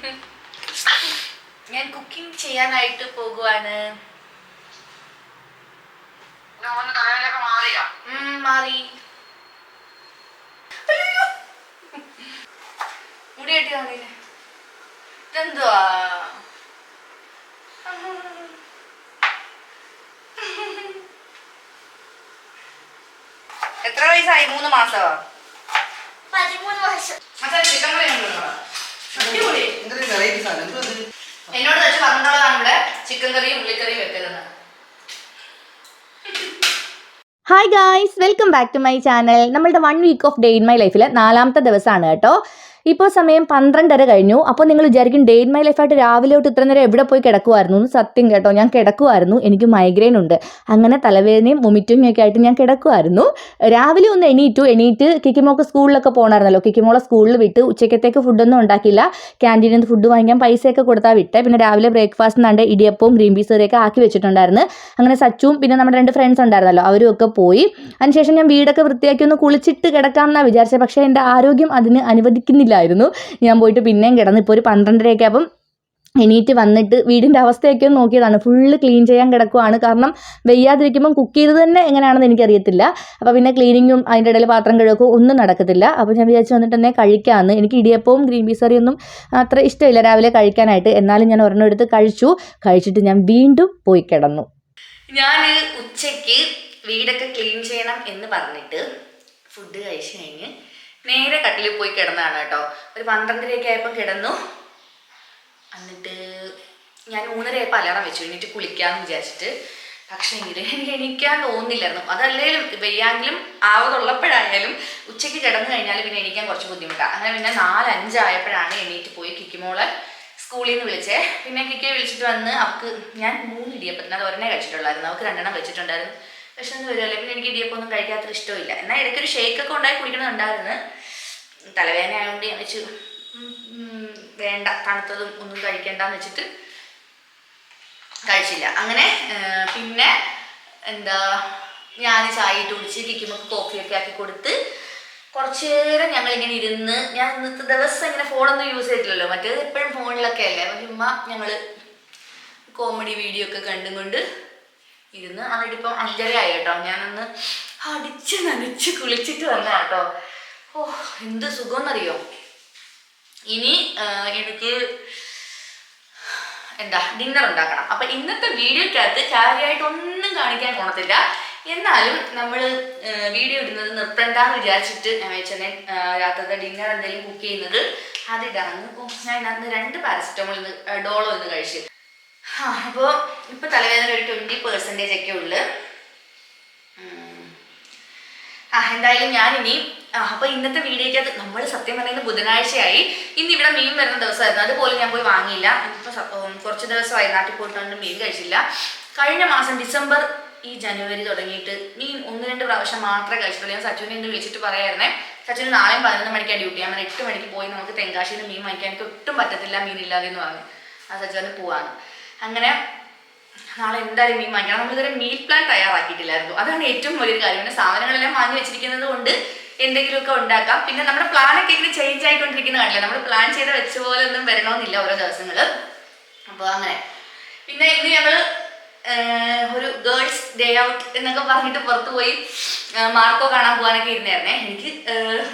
ഞാൻ കുക്കിംഗ് ചെയ്യാനായിട്ട് പോകുവാണ്. മാറി. മുടി കെട്ടി ഇതെന്തുവാ? എത്ര വയസ്സായി? മൂന്ന് മാസമാ? പതിമൂന്ന് വയസ്സ് മച്ചാ ചിക്കൻ കറി എന്നോട് വെച്ച് പറഞ്ഞിട്ടുള്ളതാണ് ഇവിടെ ചിക്കൻ കറിയും ഉള്ളിക്കറിയും വെക്കുന്നത്. Hi guys welcome back to my channel നമ്മളുടെ one week of day in my ലൈഫിലെ നാലാമത്തെ ദിവസമാണ് കേട്ടോ. ഇപ്പോൾ സമയം പന്ത്രണ്ടര കഴിഞ്ഞു. അപ്പോൾ നിങ്ങൾ വിചാരിക്കും ഡേ ഇൻ മൈ ലൈഫായിട്ട് രാവിലെ തൊട്ട് ഇത്ര നേരം എവിടെ പോയി കിടക്കുമായിരുന്നു എന്ന് സത്യം കേട്ടോ ഞാൻ കിടക്കുമായിരുന്നു എനിക്ക് മൈഗ്രെയിൻ ഉണ്ട്. അങ്ങനെ തലവേദനയും വൊമിറ്റിംഗ് ഒക്കെ ആയിട്ട് ഞാൻ കിടക്കുമായിരുന്നു രാവിലെ ഒന്ന് എണീറ്റു. എണീറ്റ് കിക്കിമോക്ക് സ്കൂളിലൊക്കെ പോകണമായിരുന്നല്ലോ കിക്കിമോളെ സ്കൂളിൽ വിട്ട് ഉച്ചക്കത്തേക്ക് ഫുഡൊന്നും ഉണ്ടാക്കില്ല ക്യാന്റീനിൽ നിന്ന് ഫുഡ് വാങ്ങിക്കാൻ പൈസയൊക്കെ കൊടുത്താൽ വിട്ട്. പിന്നെ രാവിലെ ബ്രേക്ക്ഫാസ്റ്റ് നാണ്ട് ഇടിയപ്പവും ഗ്രീൻ പീസ് കറിയൊക്കെ ആക്കി വെച്ചിട്ടുണ്ടായിരുന്നു. അങ്ങനെ സച്ചുവും പിന്നെ നമ്മുടെ രണ്ട് ഫ്രണ്ട്സ് ഉണ്ടായിരുന്നല്ലോ. അവരും ഒക്കെ പോയി. അതിനുശേഷം ഞാൻ വീടൊക്കെ വൃത്തിയാക്കി ഒന്ന് കുളിച്ചിട്ട് കിടക്കാമെന്നാണ് വിചാരിച്ചത് പക്ഷേ എന്റെ ആരോഗ്യം അതിന് അനുവദിക്കുന്നില്ലായിരുന്നു ഞാൻ പോയിട്ട് പിന്നെയും കിടന്നു ഇപ്പോൾ ഒരു പന്ത്രണ്ടരയൊക്കെ അപ്പം എണീറ്റ് വന്നിട്ട് വീടിന്റെ അവസ്ഥയൊക്കെ ഒന്ന് നോക്കിയതാണ്. ഫുള്ള് ക്ലീൻ ചെയ്യാൻ കിടക്കുവാണ്. കാരണം വെയ്യാതിരിക്കുമ്പം കുക്ക് ചെയ്ത് തന്നെ എങ്ങനെയാണെന്ന് എനിക്കറിയത്തില്ല. അപ്പോൾ പിന്നെ ക്ലീനിങ്ങും അതിന്റെ ഇടയിൽ പാത്രം കഴുകും ഒന്നും നടക്കത്തില്ല. അപ്പോൾ ഞാൻ വിചാരിച്ചു വന്നിട്ട് തന്നെ കഴിക്കാമെന്ന് എനിക്ക് ഇടിയപ്പവും ഗ്രീൻ പീസ് കറിയൊന്നും അത്ര ഇഷ്ടമില്ല രാവിലെ കഴിക്കാനായിട്ട്. എന്നാലും ഞാൻ ഒരെണ്ണം എടുത്ത് കഴിച്ചു. കഴിച്ചിട്ട് ഞാൻ വീണ്ടും പോയി കിടന്നു. ഞാൻ ഉച്ചയ്ക്ക് വീടൊക്കെ ക്ലീൻ ചെയ്യണം എന്ന് പറഞ്ഞിട്ട് ഫുഡ് കഴിച്ചു കഴിഞ്ഞ് നേരെ കട്ടിലിൽ പോയി കിടന്നതാണ് കേട്ടോ. ഒരു പന്ത്രണ്ടരയൊക്കെ ആയപ്പോൾ കിടന്നു. എന്നിട്ട് ഞാൻ മൂന്നരയായപ്പോൾ അലാറം വെച്ചു. എണീറ്റ് കുളിക്കാമെന്ന് വിചാരിച്ചിട്ട്. പക്ഷേ എനിക്ക് എണീക്കാൻ തോന്നുന്നില്ലായിരുന്നു. അതല്ലേലും വെയ്യാങ്കിലും ആവതുള്ളപ്പോഴായാലും ഉച്ചയ്ക്ക് കിടന്നു കഴിഞ്ഞാൽ പിന്നെ എണീക്കാൻ കുറച്ച് ബുദ്ധിമുട്ടാണ് അങ്ങനെ പിന്നെ നാലഞ്ചായപ്പോഴാണ് എണീറ്റ് പോയി കിക്കിമോളെ സ്കൂളിൽ നിന്ന് വിളിച്ചേ. പിന്നെ കിക്കെ വിളിച്ചിട്ട് വന്ന് അവൾക്ക് ഞാൻ മൂന്ന് ഇടിയപ്പത്തിന് അത് ഒരെണ്ണേ കഴിച്ചിട്ടുള്ളായിരുന്നു. അവൾക്ക് രണ്ടെണ്ണം വെച്ചിട്ടുണ്ടായിരുന്നു. വരും. വരുമല്ലേ പിന്നെ എനിക്ക് ഇടിയപ്പൊന്നും കഴിക്കാത്ര ഇഷ്ടമില്ല. എന്നാൽ ഇടയ്ക്കൊരു ഷേക്കൊക്കെ ഉണ്ടായി കുടിക്കണമെന്നുണ്ടായിരുന്നു തലവേദന ആയതുകൊണ്ട് ഞാൻ വെച്ചു. വേണ്ട. തണുത്തതും ഒന്നും കഴിക്കണ്ടെന്ന് വെച്ചിട്ട് കഴിച്ചില്ല. അങ്ങനെ പിന്നെ എന്താ ഞാൻ ചായ ഇട്ട് കുടിച്ച് കിക്കുമ്പോൾ കോഫിയൊക്കെ ആക്കി കൊടുത്ത് കുറച്ചേരം ഞങ്ങൾ ഇങ്ങനെ ഇരുന്ന് ഞാൻ ഇന്നത്തെ ദിവസം ഇങ്ങനെ ഫോണൊന്നും യൂസ് ചെയ്തിട്ടില്ലല്ലോ. മറ്റേത് എപ്പോഴും ഫോണിലൊക്കെ അല്ലേ? ചുമ്മാ ഞങ്ങൾ കോമഡി വീഡിയോ ഒക്കെ കണ്ടും കൊണ്ട് ഇരുന്ന് എന്നിട്ട് ഇപ്പം അഞ്ചര ആയി കേട്ടോ ഞാനൊന്ന് അടിച്ച് നനച്ച് കുളിച്ചിട്ട് വന്ന കേട്ടോ ഓ എന്ത് സുഖമെന്നറിയോ ഇനി എനിക്ക് എന്താ ഡിന്നർ ഉണ്ടാക്കണം. അപ്പൊ ഇന്നത്തെ വീഡിയോക്കകത്ത് കാര്യമായിട്ട് ഒന്നും കാണിക്കാൻ പോണത്തില്ല. എന്നാലും നമ്മൾ വീഡിയോ ഇടുന്നത് നിർത്തണ്ടെന്ന് വിചാരിച്ചിട്ട് ഞാൻ വെച്ചെന്നെ രാത്രിത്തെ ഡിന്നർ എന്തെങ്കിലും കുക്ക് ചെയ്യുന്നത്. അതിടാന്ന് ഞാൻ ഇതിനകത്ത് രണ്ട് പാരസെറ്റമോൾ ഇന്ന് ഡോളോ ഇന്ന് കഴിച്ച്. ആ അപ്പോൾ ഇപ്പൊ തലവേദന ഒരു ട്വന്റി പെർസെന്റേജ് ഒക്കെ ഉള്ളു. ആ എന്തായാലും ഞാനിനി ആ അപ്പൊ ഇന്നത്തെ വീഡിയോയ്ക്കകത്ത് നമ്മൾ സത്യം പറയുന്നത് ബുധനാഴ്ചയായി. ഇന്ന് ഇവിടെ മീൻ വരുന്ന ദിവസമായിരുന്നു. അതുപോലെ ഞാൻ പോയി വാങ്ങിയില്ല. ഇപ്പൊ കുറച്ച് ദിവസമായി നാട്ടിൽ പോയിട്ടുണ്ട് മീൻ കഴിച്ചില്ല. കഴിഞ്ഞ മാസം ഡിസംബർ ഈ ജനുവരി തുടങ്ങിയിട്ട് മീൻ ഒന്ന് രണ്ട് പ്രാവശ്യം മാത്രമേ കഴിച്ചിട്ടുള്ളൂ. ഞാൻ സച്ചുവിനെ ഇന്ന് വിളിച്ചിട്ട് പറയായിരുന്നേ. സച്ചിന് നാളെയും പതിനൊന്ന് മണിക്കാണ് ഡ്യൂട്ടി. ഞാൻ എട്ട് മണിക്ക് പോയി നമുക്ക് തെങ്കാശിയിൽ മീൻ വാങ്ങിക്കാൻ എനിക്ക് ഒട്ടും പറ്റത്തില്ല മീനില്ലാതെ എന്ന് പറഞ്ഞു. ആ സച്ചിന് പോവാണ്. അങ്ങനെ നാളെ എന്തായാലും മീൻ വാങ്ങിക്കണം. നമ്മളിതുവരെ മീൽ പ്ലാൻ തയ്യാറാക്കിയിട്ടില്ലായിരുന്നു. അതാണ് ഏറ്റവും വലിയൊരു കാര്യം. പിന്നെ സാധനങ്ങളെല്ലാം വാങ്ങി വെച്ചിരിക്കുന്നത് കൊണ്ട് എന്തെങ്കിലുമൊക്കെ ഉണ്ടാക്കാം. പിന്നെ നമ്മുടെ പ്ലാനൊക്കെ ഇങ്ങനെ ചേഞ്ച് ആയിക്കൊണ്ടിരിക്കുന്ന കാണില്ല? നമ്മൾ പ്ലാൻ ചെയ്ത് വെച്ച പോലെ ഒന്നും വരണമെന്നില്ല ഓരോ ദിവസങ്ങൾ അപ്പോൾ അങ്ങനെ. പിന്നെ ഇന്ന് ഞങ്ങൾ ഒരു ഗേൾസ് ഡേ ഔട്ട് എന്നൊക്കെ പറഞ്ഞിട്ട് പുറത്തുപോയി മാർക്കോ കാണാൻ പോകാനൊക്കെ ഇരുന്നായിരുന്നേ. എനിക്ക്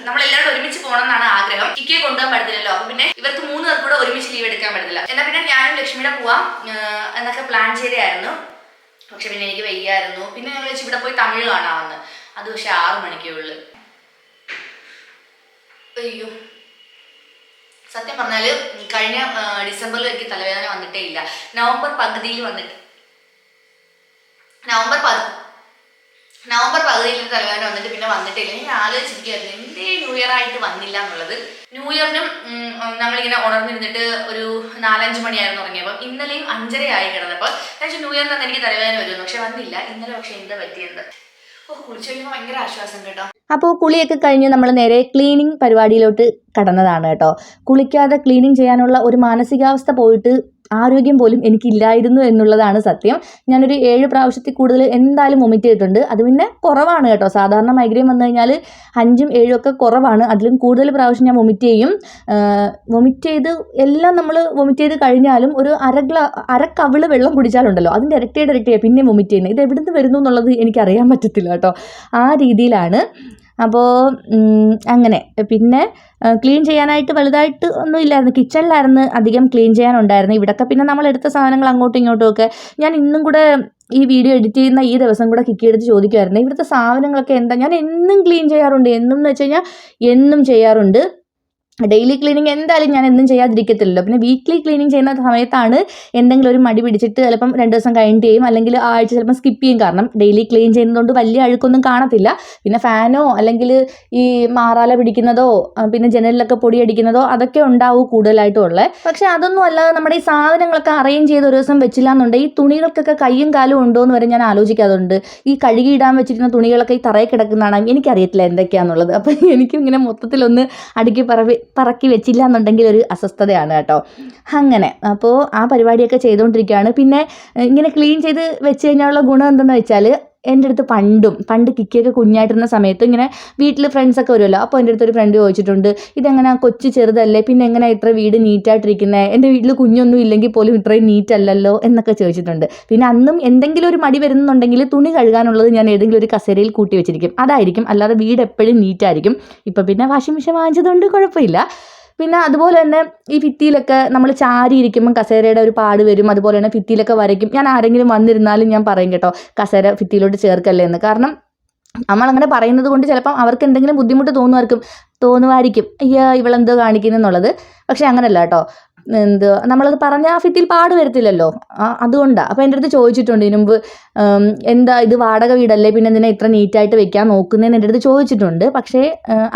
നമ്മളെല്ലാവരും ഒരുമിച്ച് പോകണം എന്നാണ് ആഗ്രഹം. ഇക്കയെ കൊണ്ടുപോകാൻ പറ്റത്തില്ലല്ലോ. അപ്പൊ പിന്നെ ഇവർക്ക് മൂന്ന് പേർക്ക് കൂടെ ഒരുമിച്ച് ലീവ് എടുക്കാൻ പറ്റത്തില്ല. എന്നാ പിന്നെ ഞാനും ലക്ഷ്മിയുടെ പോവാം എന്നൊക്കെ പ്ലാൻ ചെയ്തായിരുന്നു പക്ഷെ പിന്നെ എനിക്ക് വയ്യായിരുന്നു. പിന്നെ ഞങ്ങൾ വെച്ച് ഇവിടെ പോയി തമിഴ് കാണാമെന്ന്. അത് പക്ഷെ ആറു മണിക്കേ ഉള്ളു. അയ്യോ. സത്യം പറഞ്ഞാൽ കഴിഞ്ഞ ഡിസംബറിൽ എനിക്ക് തലവേദന വന്നിട്ടേ ഇല്ല. നവംബർ പകുതിയിൽ വന്നിട്ട് നവംബർ പതി നവംബർ പകുതിയിൽ തലവേദന വന്നിട്ട് പിന്നെ വന്നിട്ടില്ല ഞാൻ ആലോചിച്ചിരിക്കുകയായിരുന്നു എന്തേ ന്യൂ ഇയർ ആയിട്ട് വന്നില്ല എന്നുള്ളത്. ന്യൂ ഇയറിനും നമ്മളിങ്ങനെ ഉണർന്നിരുന്നിട്ട് ഒരു നാലഞ്ച് മണിയായിരുന്നു തുടങ്ങിയപ്പോൾ ഇന്നലെയും അഞ്ചരയായി കിടന്നപ്പോൾ പക്ഷേ ന്യൂ ഇയറിന് എനിക്ക് തലവേദന വരുന്നു. പക്ഷെ വന്നില്ല. ഇന്നലെ പക്ഷെ എന്താ പറ്റിയത് ഓ കുളിച്ചു കഴിയുമ്പോൾ ഭയങ്കര ആശ്വാസം കേട്ടോ. അപ്പോൾ കുളിയൊക്കെ കഴിഞ്ഞ് നമ്മൾ നേരെ ക്ലീനിങ് പരിപാടിയിലോട്ട് കടന്നതാണ് കേട്ടോ. കുളിക്കാതെ ക്ലീനിങ് ചെയ്യാനുള്ള ഒരു മാനസികാവസ്ഥ പോയിട്ട് ആരോഗ്യം പോലും എനിക്കില്ലായിരുന്നു എന്നുള്ളതാണ് സത്യം. ഞാനൊരു ഏഴ് പ്രാവശ്യത്തിൽ കൂടുതൽ എന്തായാലും വൊമിറ്റ് ചെയ്തിട്ടുണ്ട്. അത് പിന്നെ കുറവാണ് കേട്ടോ. സാധാരണ മൈഗ്രെയിൻ വന്നു കഴിഞ്ഞാൽ അഞ്ചും ഏഴും ഒക്കെ കുറവാണ്. അതിലും കൂടുതൽ പ്രാവശ്യം ഞാൻ വൊമിറ്റ് ചെയ്യും. വൊമിറ്റ് ചെയ്ത് എല്ലാം നമ്മൾ വൊമിറ്റ് ചെയ്ത് കഴിഞ്ഞാലും ഒരു അര ഗ്ലാ അര വെള്ളം കുടിച്ചാലുണ്ടല്ലോ. അതിന്റെ ഇരട്ടിയുടെ ഇരട്ടിയാണ് പിന്നെ വൊമിറ്റ് ചെയ്യുന്നത്. ഇത് എവിടുന്ന് വരുന്നു എന്നുള്ളത് എനിക്കറിയാൻ പറ്റത്തില്ല കേട്ടോ. ആ രീതിയിലാണ്. അപ്പോൾ അങ്ങനെ. പിന്നെ ക്ലീൻ ചെയ്യാനായിട്ട് വലുതായിട്ട് ഒന്നും ഇല്ലായിരുന്നു. കിച്ചണിലായിരുന്നു അധികം ക്ലീൻ ചെയ്യാനുണ്ടായിരുന്നു ഇവിടൊക്കെ പിന്നെ നമ്മൾ എടുത്ത സാധനങ്ങൾ അങ്ങോട്ടും ഇങ്ങോട്ടും ഒക്കെ ഞാൻ ഇന്നും കൂടെ ഈ വീഡിയോ എഡിറ്റ് ചെയ്യുന്ന ഈ ദിവസം കൂടെ കിക്കി എടുത്ത് ചോദിക്കുമായിരുന്നു. ഇവിടുത്തെ സാധനങ്ങളൊക്കെ എന്താ? ഞാൻ എന്നും ക്ലീൻ ചെയ്യാറുണ്ട്. എന്നും എന്ന് വെച്ച് കഴിഞ്ഞാൽ എന്നും ചെയ്യാറുണ്ട്. ഡെയിലി ക്ലീനിങ് എന്തായാലും ഞാൻ എന്നും ചെയ്യാതിരിക്കത്തില്ലല്ലോ. പിന്നെ വീക്ക്ലി ക്ലീനിങ് ചെയ്യുന്ന സമയത്താണ് എന്തെങ്കിലും ഒരു മടി പിടിച്ചിട്ട് ചിലപ്പം രണ്ട് ദിവസം കഴിഞ്ഞിട്ട് ചെയ്യും അല്ലെങ്കിൽ ആഴ്ച ചിലപ്പം സ്കിപ്പ് ചെയ്യും. കാരണം ഡെയിലി ക്ലീൻ ചെയ്യുന്നതുകൊണ്ട് വലിയ അഴുക്കൊന്നും കാണത്തില്ല. പിന്നെ ഫാനോ അല്ലെങ്കിൽ ഈ മാറാല പിടിക്കുന്നതോ പിന്നെ ജനലിലൊക്കെ പൊടി അടിക്കുന്നതോ അതൊക്കെ ഉണ്ടാവും കൂടുതലായിട്ടും ഉള്ളത് പക്ഷെ അതൊന്നും അല്ലാതെ നമ്മുടെ ഈ സാധനങ്ങളൊക്കെ അറേഞ്ച് ചെയ്ത് ഒരു ദിവസം വെച്ചില്ല ഈ തുണികൾക്കൊക്കെ കയ്യും കാലും ഉണ്ടോ എന്ന് വരെ ഞാൻ ആലോചിക്കാറുണ്ട്. ഈ കഴുകിയിടാൻ വെച്ചിരുന്ന തുണികളൊക്കെ ഈ തറയിൽ കിടക്കുന്നതാണ്? എനിക്കറിയത്തില്ല എന്തൊക്കെയാണെന്നുള്ളത് അപ്പം എനിക്കും ഇങ്ങനെ മൊത്തത്തിലൊന്ന് അടുക്കി പറവി പറക്കി വെച്ചില്ല എന്നുണ്ടെങ്കിൽ ഒരു അസ്വസ്ഥതയാണ് കേട്ടോ. അങ്ങനെ അപ്പോൾ ആ പരിപാടിയൊക്കെ ചെയ്തുകൊണ്ടിരിക്കുകയാണ്. പിന്നെ ഇങ്ങനെ ക്ലീൻ ചെയ്ത് വെച്ച് കഴിഞ്ഞാലുള്ള ഗുണം എന്തെന്ന് വെച്ചാൽ എന്റെ അടുത്ത് പണ്ടും പണ്ട് കിക്കിയൊക്കെ കുഞ്ഞായിട്ടിരുന്ന സമയത്ത് ഇങ്ങനെ വീട്ടിൽ ഫ്രണ്ട്സൊക്കെ വരുമല്ലോ. അപ്പോൾ എന്റെ അടുത്തൊരു ഫ്രണ്ട് ചോദിച്ചിട്ടുണ്ട് ഇതെങ്ങനെ? കൊച്ചു ചെറുതല്ലേ? പിന്നെ എങ്ങനെ ഇത്ര വീട് നീറ്റായിട്ടിരിക്കുന്നത് എന്റെ വീട്ടിൽ കുഞ്ഞൊന്നും ഇല്ലെങ്കിൽ പോലും ഇത്രയും നീറ്റ് അല്ലല്ലോ എന്നൊക്കെ ചോദിച്ചിട്ടുണ്ട്. പിന്നെ അന്നും എന്തെങ്കിലും ഒരു മടി വരുന്നുണ്ടെങ്കിൽ തുണി കഴുകാനുള്ളത് ഞാൻ ഏതെങ്കിലും ഒരു കസേരയിൽ കൂട്ടി വെച്ചിരിക്കും. അതായിരിക്കും. അല്ലാതെ വീട് എപ്പോഴും നീറ്റായിരിക്കും. ഇപ്പം പിന്നെ വാഷിംഗ് മെഷീൻ വാങ്ങിച്ചതുകൊണ്ട് കുഴപ്പമില്ല. പിന്നെ അതുപോലെ തന്നെ ഈ ഭിത്തിയിലൊക്കെ നമ്മൾ ചാരി ഇരിക്കുമ്പം കസേരയുടെ ഒരു പാട് വരും. അതുപോലെ തന്നെ ഭിത്തിയിലൊക്കെ വരയ്ക്കും. ഞാൻ ആരെങ്കിലും വന്നിരുന്നാലും ഞാൻ പറയും കേട്ടോ കസേര ഭിത്തിയിലോട്ട് ചേർക്കല്ലേ എന്ന്. കാരണം നമ്മളങ്ങനെ പറയുന്നത് കൊണ്ട് ചിലപ്പം അവർക്ക് എന്തെങ്കിലും ബുദ്ധിമുട്ട് തോന്നുമായിരിക്കും തോന്നുമായിരിക്കും അയ്യോ ഇവളെന്തോ കാണിക്കുന്നു എന്നുള്ളത് പക്ഷേ അങ്ങനല്ല കേട്ടോ. എന്ത് നമ്മളത് പറഞ്ഞ ആ ഭിത്തിയിൽ പാട് വരത്തില്ലല്ലോ. അതുകൊണ്ടാണ് അപ്പോൾ എന്റെ അടുത്ത് ചോദിച്ചിട്ടുണ്ട് ഇതിനു മുമ്പ് എന്താ ഇത് വാടക വീടല്ലേ പിന്നെ എന്തിനാ ഇത്ര നീറ്റായിട്ട് വെക്കാൻ നോക്കുന്നതെന്ന് എന്റെ അടുത്ത് ചോദിച്ചിട്ടുണ്ട്. പക്ഷേ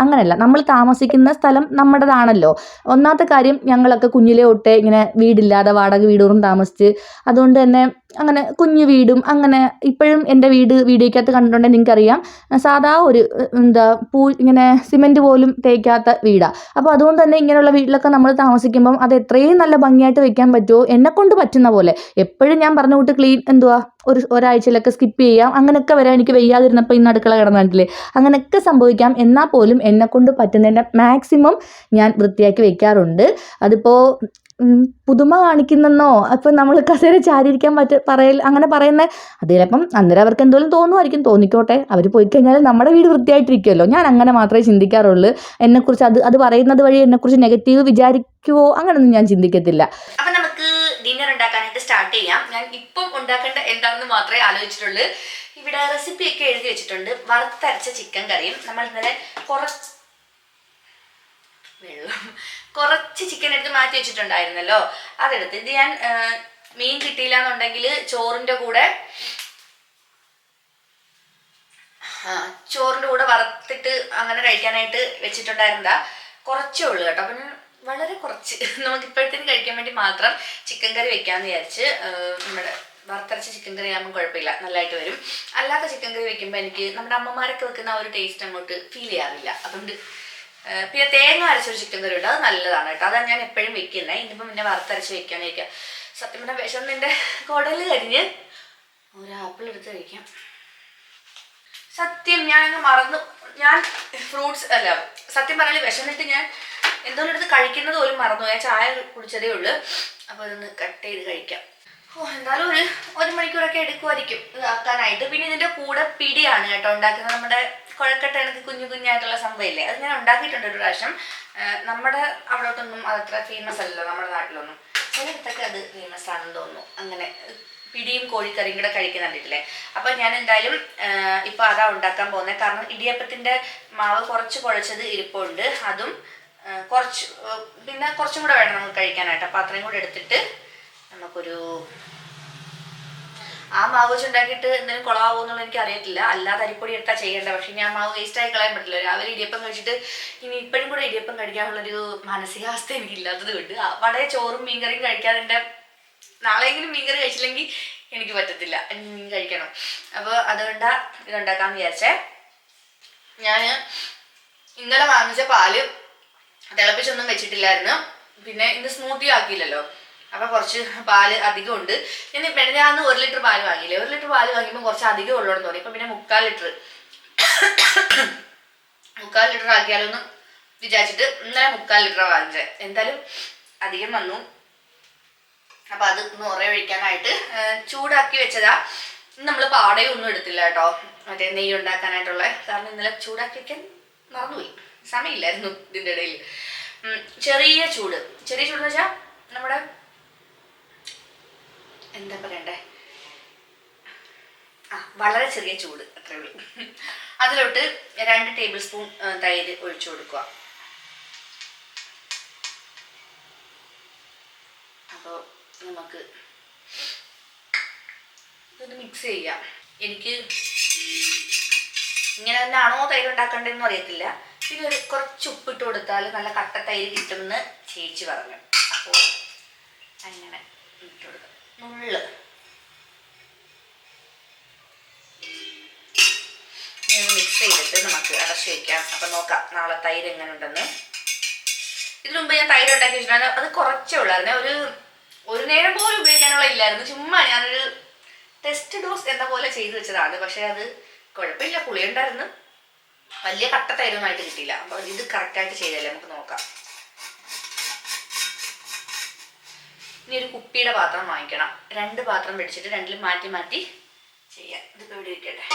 അങ്ങനെയല്ല നമ്മൾ താമസിക്കുന്ന സ്ഥലം നമ്മുടേതാണല്ലോ. ഒന്നാമത്തെ കാര്യം ഞങ്ങളൊക്കെ കുഞ്ഞിലെ തൊട്ടേ ഇങ്ങനെ വീടില്ലാതെ വാടക വീടോറും താമസിച്ച് അതുകൊണ്ട് തന്നെ അങ്ങനെ കുഞ്ഞു വീടും അങ്ങനെ ഇപ്പോഴും എന്റെ വീട് വീഡിയോയ്ക്കകത്ത് കണ്ടിട്ടുണ്ടെങ്കിൽ നിങ്ങൾക്കറിയാം സാധാ ഒരു എന്താ പൂ ഇങ്ങനെ സിമെന്റ് പോലും തേക്കാത്ത വീടാണ് അപ്പോൾ അതുകൊണ്ട് തന്നെ ഇങ്ങനെയുള്ള വീട്ടിലൊക്കെ നമ്മൾ താമസിക്കുമ്പം അത് എത്രയും നല്ല ഭംഗിയായിട്ട് വെക്കാൻ പറ്റുമോ? എന്നെക്കൊണ്ട് പറ്റുന്ന പോലെ. എപ്പോഴും ഞാൻ പറഞ്ഞു കൂട്ട് ക്ലീൻ എന്തുവാ ഒരു ഒരാഴ്ചയിലൊക്കെ സ്കിപ്പ് ചെയ്യാം. അങ്ങനെയൊക്കെ വരാൻ എനിക്ക് വയ്യാതിരുന്നപ്പോൾ ഇന്ന് അടുക്കള കിടന്നിട്ടില്ലേ? അങ്ങനെയൊക്കെ സംഭവിക്കാം. എന്നാൽ പോലും എന്നെക്കൊണ്ട് പറ്റുന്നതിന്റെ മാക്സിമം ഞാൻ വൃത്തിയാക്കി വെക്കാറുണ്ട്. അതിപ്പോൾ പുതുമ കാണിക്കുന്നെന്നോ? അപ്പം നമ്മൾ കസേര ചാരിയിരിക്കാൻ പറ്റ പറയൽ അങ്ങനെ പറയുന്നത് അത് ചിലപ്പം അന്നേരം അവർക്ക് എന്തോലും തോന്നുമായിരിക്കും തോന്നിക്കോട്ടെ. അവർ പോയി കഴിഞ്ഞാൽ നമ്മുടെ വീട് വൃത്തിയായിട്ടിരിക്കുമല്ലോ ഞാൻ അങ്ങനെ മാത്രമേ ചിന്തിക്കാറുള്ളൂ. എന്നെക്കുറിച്ച് അത് അത് പറയുന്നത് വഴി എന്നെക്കുറിച്ച് നെഗറ്റീവ് വിചാരിക്കുവോ? അങ്ങനെയൊന്നും ഞാൻ ചിന്തിക്കത്തില്ല. അപ്പൊ നമുക്ക് ഡിന്നർ ഉണ്ടാക്കാനായിട്ട് സ്റ്റാർട്ട് ചെയ്യാം. ഞാൻ ഇപ്പം ഉണ്ടാക്കേണ്ട എന്താണെന്ന് മാത്രമേ ആലോചിച്ചിട്ടുള്ളൂ. ഇവിടെ റെസിപ്പി ഒക്കെ എഴുതി വെച്ചിട്ടുണ്ട്. വറുത്തരച്ച ചിക്കൻ കറിയും. നമ്മൾ ഇന്നലെ കുറച്ച് വെള്ളം കുറച്ച് ചിക്കൻ എടുത്ത് മാറ്റി വെച്ചിട്ടുണ്ടായിരുന്നല്ലോ. അതെടുത്ത് ഇത് ഞാൻ മീൻ കിട്ടിയില്ല എന്നുണ്ടെങ്കിൽ ചോറിന്റെ കൂടെ ചോറിന്റെ കൂടെ വറുത്തിട്ട് അങ്ങനെ കഴിക്കാനായിട്ട് വെച്ചിട്ടുണ്ടായിരുന്നതാ. കുറച്ചേ ഉള്ളൂ കേട്ടോ. അപ്പം വളരെ കുറച്ച്. നമുക്ക് ഇപ്പോഴത്തേന് കഴിക്കാൻ വേണ്ടി മാത്രം ചിക്കൻ കറി വെക്കാന്ന് വിചാരിച്ച് നമ്മുടെ വറുത്തരച്ച ചിക്കൻ കറി ആകുമ്പോൾ കുഴപ്പമില്ല. നല്ലതായിട്ട് വരും. അല്ലാത്ത ചിക്കൻ കറി വെക്കുമ്പോൾ എനിക്ക് നമ്മുടെ അമ്മമാരൊക്കെ വെക്കുന്ന ആ ഒരു ടേസ്റ്റ് അങ്ങോട്ട് ഫീൽ ചെയ്യാറില്ല. അതുകൊണ്ട് പിന്നെ തേങ്ങ അരച്ചൊരു ചിക്കൻ കറി ഉണ്ട് അത് നല്ലതാണ് കേട്ടോ. അതാണ് ഞാൻ എപ്പോഴും വെക്കുന്നത് ഇന്നിപ്പം പിന്നെ വറുത്തരച്ച് വെക്കാനിരിക്കുക സത്യം പറഞ്ഞാൽ വിശന്നിന്റെ കുടൽ കരിഞ്ഞ് ഒരു ആപ്പിൾ എടുത്ത് കഴിക്കാം. സത്യം ഞാൻ അങ്ങ് മറന്നു. ഞാൻ ഫ്രൂട്ട്സ് അല്ല സത്യം പറഞ്ഞാൽ വിശന്നിട്ട് ഞാൻ എന്തോരം എടുത്ത് കഴിക്കുന്നത് പോലും മറന്നു ഞാൻ ചായ കുടിച്ചതേ ഉള്ളൂ. അപ്പോൾ അതൊന്ന് കട്ട് ചെയ്ത് കഴിക്കാം. ഓ എന്തായാലും ഒരു ഒരു മണിക്കൂറൊക്കെ എടുക്കുമായിരിക്കും ഇതാക്കാനായിട്ട് പിന്നെ ഇതിന്റെ കൂടെ പിടിയാണ് കേട്ടോ ഉണ്ടാക്കുന്നത് നമ്മുടെ കുഴക്കട്ട എനിക്ക് കുഞ്ഞു കുഞ്ഞായിട്ടുള്ള സംഭവമില്ലേ? അത് ഞാൻ ഉണ്ടാക്കിയിട്ടുണ്ട് ഒരു പ്രാവശ്യം. നമ്മുടെ അവിടോട്ടൊന്നും അതത്ര ഫേമസ് അല്ലല്ലോ നമ്മുടെ നാട്ടിലൊന്നും. ചിലയിടത്തൊക്കെ അത് ഫേമസ് ആണെന്ന് തോന്നുന്നു. അങ്ങനെ പിടിയും കോഴിക്കറിയും കൂടെ കഴിക്കുന്ന കണ്ടിട്ടില്ലേ? അപ്പൊ ഞാൻ എന്തായാലും ഇപ്പൊ അതാ ഉണ്ടാക്കാൻ പോകുന്നത് കാരണം ഇടിയപ്പത്തിന്റെ മാവ് കുറച്ച് കുഴച്ചത് ഇരിപ്പുണ്ട്. അതും കുറച്ച് പിന്നെ കുറച്ചും കൂടെ വേണം നമുക്ക് കഴിക്കാനായിട്ട്. അപ്പൊ അത്രയും കൂടെ എടുത്തിട്ട് നമുക്കൊരു ആ മാവ് വെച്ച് ഉണ്ടാക്കിയിട്ട് എന്തെങ്കിലും കുളമാവോ എന്നുള്ളത് എനിക്ക് അറിയത്തില്ല. അല്ലാതെ അരിപ്പൊടി എടുത്താൽ ചെയ്യേണ്ട. പക്ഷെ ഞാൻ മാവ് വേസ്റ്റ് ആയി കളയാൻ പറ്റില്ല. രാവിലെ ഇടിയപ്പം കഴിച്ചിട്ട് ഇനി ഇപ്പോഴും കൂടെ ഇടിയപ്പം കഴിക്കാനുള്ളൊരു മാനസികാവസ്ഥ എനിക്കില്ലാത്തത് കൊണ്ട്. ആ വടയെ ചോറും മീൻകറിയും കഴിക്കാതെ എന്റെ നാളെയെങ്കിലും മീൻകറി കഴിച്ചില്ലെങ്കിൽ എനിക്ക് പറ്റത്തില്ല. മീൻ കഴിക്കണം. അപ്പോൾ അതുകൊണ്ടാ ഇതുണ്ടാക്കാന്ന് വിചാരിച്ചേ. ഞാൻ ഇന്നലെ വാങ്ങിച്ച പാൽ തിളപ്പിച്ചൊന്നും വെച്ചിട്ടില്ലായിരുന്നു. പിന്നെ ഇന്ന് സ്മൂത്തി ആക്കിയില്ലല്ലോ. അപ്പം കുറച്ച് പാൽ അധികം ഉണ്ട്. ഞാൻ മെനഞ്ഞാന്ന് ഒരു ലിറ്റർ പാൽ വാങ്ങിയില്ലേ? ഒരു ലിറ്റർ പാൽ വാങ്ങിയപ്പോൾ കുറച്ച് അധികം ഉള്ളതെന്ന് തോന്നി. ഇപ്പം പിന്നെ മുക്കാൽ ലിറ്റർ. മുക്കാൽ ലിറ്റർ ആക്കിയാലൊന്ന് വിചാരിച്ചിട്ട് ഇന്നലെ മുക്കാൽ ലിറ്റർ വാങ്ങിച്ചത് എന്തായാലും അധികം വന്നു. അപ്പൊ അത് ഉറ ഒഴിക്കാനായിട്ട് ചൂടാക്കി വെച്ചതാ. നമ്മൾ പാടയും ഒന്നും എടുത്തില്ല കേട്ടോ. മറ്റേ നെയ്യ് ഉണ്ടാക്കാനായിട്ടുള്ള. കാരണം ഇന്നലെ ചൂടാക്കി വെക്കാൻ മറന്നുപോയി. സമയമില്ലായിരുന്നു ഇതിന്റെ ഇടയിൽ. ചെറിയ ചൂട്. ചെറിയ ചൂട് എന്ന് വെച്ചാൽ നമ്മുടെ എന്താ പറയണ്ടേ? ആ വളരെ ചെറിയ ചൂട് അത്രേ ഉള്ളൂ. അതിലോട്ട് രണ്ട് ടേബിൾ സ്പൂൺ തൈര് ഒഴിച്ചു കൊടുക്കുക. അപ്പോൾ നമുക്ക് ഇതൊന്ന് മിക്സ് ചെയ്യാം. എനിക്ക് ഇങ്ങനെ തന്നെയാണോ തൈര് ഉണ്ടാക്കേണ്ടതെന്ന് അറിയത്തില്ല. പിന്നെ ഒരു കുറച്ച് ഉപ്പിട്ട് കൊടുത്താൽ നല്ല കട്ട തൈര് കിട്ടുമെന്ന് ചേച്ചി പറഞ്ഞു. അപ്പോൾ അങ്ങനെ ഇട്ട് കൊടുക്കാം. നുള്ള് മിക്സ് ചെയ്തിട്ട് നമുക്ക് അടച്ചു വയ്ക്കാം അപ്പം നോക്കാം നാളെ തൈര് എങ്ങനെ ഉണ്ടെന്ന് ഇതിനു മുമ്പ് ഞാൻ തൈര് ഉണ്ടാക്കി വെച്ചിട്ടുണ്ടായിരുന്നു. അത് കുറച്ചേ ഉള്ളായിരുന്നു ഒരു ഒരു നേരം പോലും ഉപയോഗിക്കാനുള്ള ഇല്ലായിരുന്നു. ചുമ്മാ ഞാനൊരു ടെസ്റ്റ് ഡോസ് എന്ന പോലെ ചെയ്തു വെച്ചതാണ്. പക്ഷെ അത് കുഴപ്പമില്ല. പുളിയുണ്ടായിരുന്നു. വലിയ കട്ട തൈരൊന്നായിട്ട് കിട്ടിയില്ല. അപ്പൊ ഇത് കറക്റ്റായിട്ട് ചെയ്തല്ലേ? നമുക്ക് നോക്കാം. ഇനി ഒരു കുപ്പിയുടെ പാത്രം വാങ്ങിക്കണം. രണ്ട് പാത്രം പിടിച്ചിട്ട് രണ്ടിലും മാറ്റി മാറ്റി ചെയ്യാം. ഇതിപ്പോൾ ഇവിടെ ഇരിക്കട്ടെ.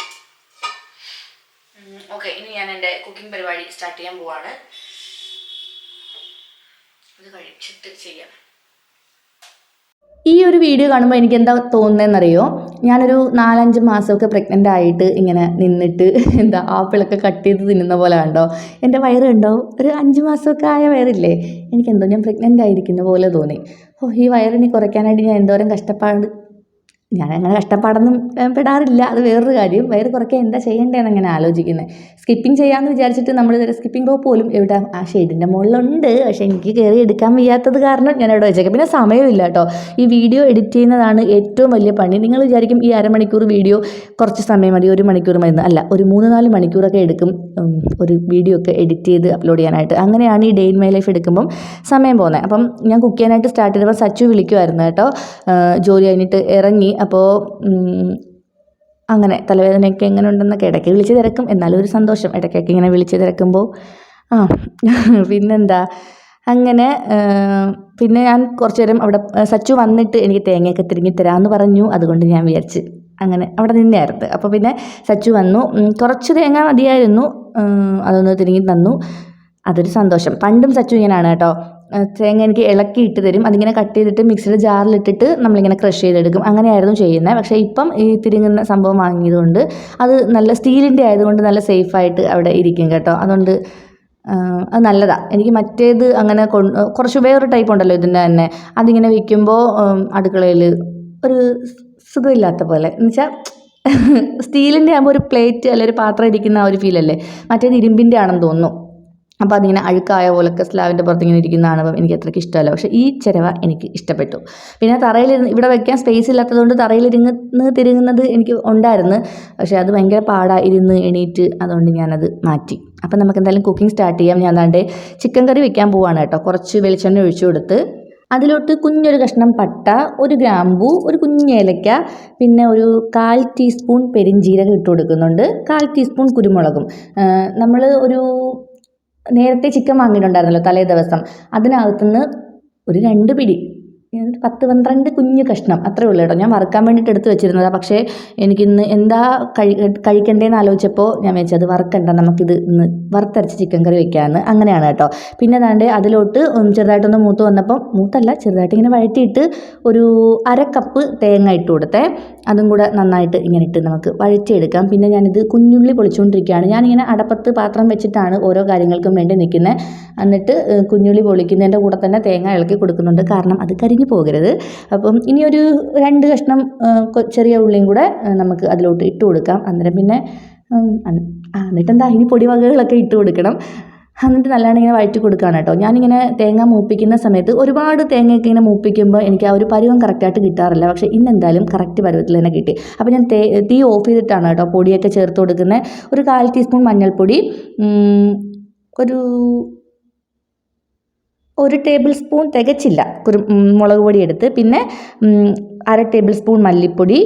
ഓക്കെ ഇനി ഞാൻ എന്റെ കുക്കിംഗ് പരിപാടി സ്റ്റാർട്ട് ചെയ്യാൻ പോവാണ്. ഇത് കഴിച്ചിട്ട് ചെയ്യാം. ഈ ഒരു വീഡിയോ കാണുമ്പോൾ എനിക്ക് എന്താ തോന്നുന്നതെന്നറിയോ? ഞാനൊരു നാലഞ്ച് മാസമൊക്കെ പ്രഗ്നന്റ് ആയിട്ട് ഇങ്ങനെ നിന്നിട്ട് എന്താ ആപ്പിളൊക്കെ കട്ട് ചെയ്ത് തിന്നുന്ന പോലെ കണ്ടോ? എന്റെ വയറുണ്ടോ ഒരു അഞ്ച് മാസമൊക്കെ ആയ വയറില്ലേ? എനിക്കെന്തോ ഞാൻ പ്രഗ്നന്റ് ആയിരിക്കുന്ന പോലെ തോന്നി. ഈ വയറിനി കുറയ്ക്കാനായിട്ട് ഞാൻ എന്തോരം കഷ്ടപ്പാട് ഞാൻ അങ്ങനെ കഷ്ടപ്പാടൊന്നും പെടാറില്ല. അത് വേറൊരു കാര്യം. വയറ് കുറയ്ക്കാൻ എന്താ ചെയ്യേണ്ടതെന്ന് അങ്ങനെ ആലോചിക്കുന്നത് സ്കിപ്പിംഗ് ചെയ്യാമെന്ന് വിചാരിച്ചിട്ട് നമ്മൾ ഇതുവരെ സ്കിപ്പിംഗ് റോപ്പ് പോലും എവിടെ? ആ ഷെയ്ഡിന്റെ മുകളിലുണ്ട് പക്ഷെ എനിക്ക് കയറി എടുക്കാൻ വയ്യാത്തത് കാരണം ഞാൻ അവിടെ വെച്ചേക്കാം പിന്നെ സമയമില്ല കേട്ടോ. ഈ വീഡിയോ എഡിറ്റ് ചെയ്യുന്നതാണ് ഏറ്റവും വലിയ പണി. നിങ്ങൾ വിചാരിക്കും ഈ അരമണിക്കൂർ വീഡിയോ കുറച്ച് സമയം മതി ഒരു മണിക്കൂർ മതി. അല്ല ഒരു മൂന്ന് നാല് മണിക്കൂറൊക്കെ എടുക്കും ഒരു വീഡിയോ ഒക്കെ എഡിറ്റ് ചെയ്ത് അപ്ലോഡ് ചെയ്യാനായിട്ട്. അങ്ങനെയാണ് ഈ ഡേ ഇൻ മൈ ലൈഫ് എടുക്കുമ്പം സമയം പോകുന്നത് അപ്പം ഞാൻ കുക്ക് ചെയ്യാനായിട്ട് സ്റ്റാർട്ട് ചെയ്തപ്പോൾ സച്ചു വിളിക്കുമായിരുന്നു കേട്ടോ. ജോലി കഴിഞ്ഞിട്ട് ഇറങ്ങി. അപ്പോൾ അങ്ങനെ തലവേദനയൊക്കെ എങ്ങനെ ഉണ്ടെന്നൊക്കെ ഇടയ്ക്ക് വിളിച്ച് തിരക്കും. എന്നാലും ഒരു സന്തോഷം. ഇടയ്ക്കൊക്കെ ഇങ്ങനെ വിളിച്ച് തിരക്കുമ്പോൾ ആ പിന്നെന്താ? അങ്ങനെ പിന്നെ ഞാൻ കുറച്ച് നേരം അവിടെ സച്ചു വന്നിട്ട് എനിക്ക് തേങ്ങയൊക്കെ തിരിഞ്ഞി തരാമെന്ന് പറഞ്ഞു. അതുകൊണ്ട് ഞാൻ വിചാരിച്ച് അങ്ങനെ അവിടെ നിന്നായിരുന്നു. അപ്പോൾ പിന്നെ സച്ചു വന്നു. കുറച്ച് തേങ്ങ മതിയായിരുന്നു. അതൊന്ന് തിരിഞ്ഞി തന്നു. അതൊരു സന്തോഷം. പണ്ടും സച്ചു ഇങ്ങനെയാണ് കേട്ടോ. തേങ്ങ എനിക്ക് ഇളക്കി ഇട്ട് തരും. അതിങ്ങനെ കട്ട് ചെയ്തിട്ട് മിക്സിയുടെ ജാറിലിട്ടിട്ട് നമ്മളിങ്ങനെ ക്രഷ് ചെയ്തെടുക്കും. അങ്ങനെയായിരുന്നു ചെയ്യുന്നത്. പക്ഷേ ഇപ്പം ഈ തിരിങ്ങുന്ന സംഭവം വാങ്ങിയതുകൊണ്ട് അത് നല്ല സ്റ്റീലിന്റെ ആയതുകൊണ്ട് നല്ല സേഫായിട്ട് അവിടെ ഇരിക്കും കേട്ടോ. അതുകൊണ്ട് അത് നല്ലതാണ് എനിക്ക് മറ്റേത് അങ്ങനെ കുറച്ച് വേറൊരു ടൈപ്പ് ഉണ്ടല്ലോ ഇതിന്റെ തന്നെ. അതിങ്ങനെ വയ്ക്കുമ്പോൾ അടുക്കളയിൽ ഒരു സുഖമില്ലാത്ത പോലെ. എന്നുവെച്ചാൽ സ്റ്റീലിന്റെ ആകുമ്പോൾ ഒരു പ്ലേറ്റ് അല്ലെങ്കിൽ ഒരു പാത്രം ഇരിക്കുന്ന ആ ഒരു ഫീലല്ലേ മറ്റേത് ഇരുമ്പിന്റെ ആണെന്ന് തോന്നുന്നു. അപ്പോൾ അതിങ്ങനെ അഴുക്കായ പോലൊക്കെ സ്ലാവിന്റെ പുറത്ത് ഇങ്ങനെ ഇരിക്കുന്ന കാണുമ്പോൾ എനിക്ക് അത്രയ്ക്ക് ഇഷ്ടമല്ല. പക്ഷേ ഈ ചിരവ എനിക്ക് ഇഷ്ടപ്പെട്ടു. പിന്നെ തറയിലിരുന്ന് ഇവിടെ വെക്കാൻ സ്പേസ് ഇല്ലാത്തതുകൊണ്ട് തറയിലിരുന്ന് തിരുങ്ങുന്നത് എനിക്ക് ഉണ്ടായിരുന്നു. പക്ഷേ അത് ഭയങ്കര പാടാ ഇരുന്ന് എണീറ്റ് അതുകൊണ്ട് ഞാനത് മാറ്റി. അപ്പം നമുക്ക് എന്തായാലും കുക്കിംഗ് സ്റ്റാർട്ട് ചെയ്യാം. ഞാൻ അതാണ്ട് ചിക്കൻ കറി വെക്കാൻ പോവാണ് കേട്ടോ. കുറച്ച് വെളിച്ചെണ്ണ ഒഴിച്ചു കൊടുത്ത്. അതിലോട്ട് കുഞ്ഞൊരു കഷ്ണം പട്ട ഒരു ഗ്രാമ്പൂ ഒരു കുഞ്ഞ് ഏലക്ക പിന്നെ ഒരു കാൽ ടീസ്പൂൺ പെരിഞ്ജീരകം ഇട്ട് കൊടുക്കുന്നുണ്ട്. കാൽ ടീസ്പൂൺ കുരുമുളകും. നമ്മൾ ഒരു നേരത്തെ ചിക്കൻ വാങ്ങിയിട്ടുണ്ടായിരുന്നല്ലോ തലേ ദിവസം. അതിനകത്തുനിന്ന് ഒരു രണ്ട് പിടി. പത്ത് പന്ത്രണ്ട് കുഞ്ഞു കഷ്ണം അത്രേ ഉള്ളൂ കേട്ടോ. ഞാൻ വറുക്കാൻ വേണ്ടിയിട്ട് എടുത്ത് വെച്ചിരുന്നതാണ് പക്ഷേ എനിക്കിന്ന് എന്താ കഴി കഴിക്കണ്ടേന്ന് ആലോചിച്ചപ്പോൾ ഞാൻ വെച്ചത് വറുക്കണ്ട നമുക്കിത് ഇന്ന് വറുത്തരച്ച് ചിക്കൻ കറി വെക്കാമെന്ന് അങ്ങനെയാണ് കേട്ടോ. പിന്നെ ദാണ്ട് അതിലോട്ട് ചെറുതായിട്ടൊന്ന് മൂത്ത് വന്നപ്പം മൂത്തല്ല ചെറുതായിട്ട് ഇങ്ങനെ വഴറ്റിയിട്ട് ഒരു അര കപ്പ് തേങ്ങ ഇട്ട് കൊടുത്തേ. അതും കൂടെ നന്നായിട്ട് ഇങ്ങനെ ഇട്ട് നമുക്ക് വഴറ്റിയെടുക്കാം. പിന്നെ ഞാനിത് കുഞ്ഞുള്ളി പൊളിച്ചുകൊണ്ടിരിക്കുകയാണ് ഞാനിങ്ങനെ അടപ്പത്ത് പാത്രം വെച്ചിട്ടാണ് ഓരോ കാര്യങ്ങൾക്കും വേണ്ടി നിൽക്കുന്നത് എന്നിട്ട് കുഞ്ഞുള്ളി പൊളിക്കുന്നതിന്റെ കൂടെ തന്നെ തേങ്ങ ഇളക്കി കൊടുക്കുന്നുണ്ട്. കാരണം അത് കരിഞ്ഞു പോകരുത്. അപ്പം ഇനി ഒരു രണ്ട് കഷ്ണം ചെറിയ ഉള്ളിയും കൂടെ നമുക്ക് അതിലോട്ട് ഇട്ട് കൊടുക്കാം. അന്നേരം പിന്നെ എന്നിട്ട് എന്താ ഇനി എന്നിട്ടെന്താ? ഇനി പൊടിവകകളൊക്കെ ഇട്ട് കൊടുക്കണം. എന്നിട്ട് നല്ലോണം ഇങ്ങനെ വഴറ്റി കൊടുക്കുകയാണ് കേട്ടോ. ഞാനിങ്ങനെ തേങ്ങ മൂപ്പിക്കുന്ന സമയത്ത് ഒരുപാട് തേങ്ങയൊക്കെ ഇങ്ങനെ മൂപ്പിക്കുമ്പോൾ എനിക്ക് ആ ഒരു പരുവം കറക്റ്റായിട്ട് കിട്ടാറില്ല. പക്ഷേ ഇന്ന് എന്തായാലും കറക്റ്റ് പരുവത്തിൽ തന്നെ കിട്ടി. അപ്പോൾ ഞാൻ തീ ഓഫ് ചെയ്തിട്ടാണ് കേട്ടോ പൊടിയൊക്കെ ചേർത്ത് കൊടുക്കുന്നത്. ഒരു കാൽ ടീസ്പൂൺ മഞ്ഞൾപ്പൊടി ഒരു ഒരു ടേബിൾ സ്പൂൺ തികച്ചില്ല. കുരു മുളക് പൊടി എടുത്ത് പിന്നെ അര ടേബിൾ സ്പൂൺ മല്ലിപ്പൊടി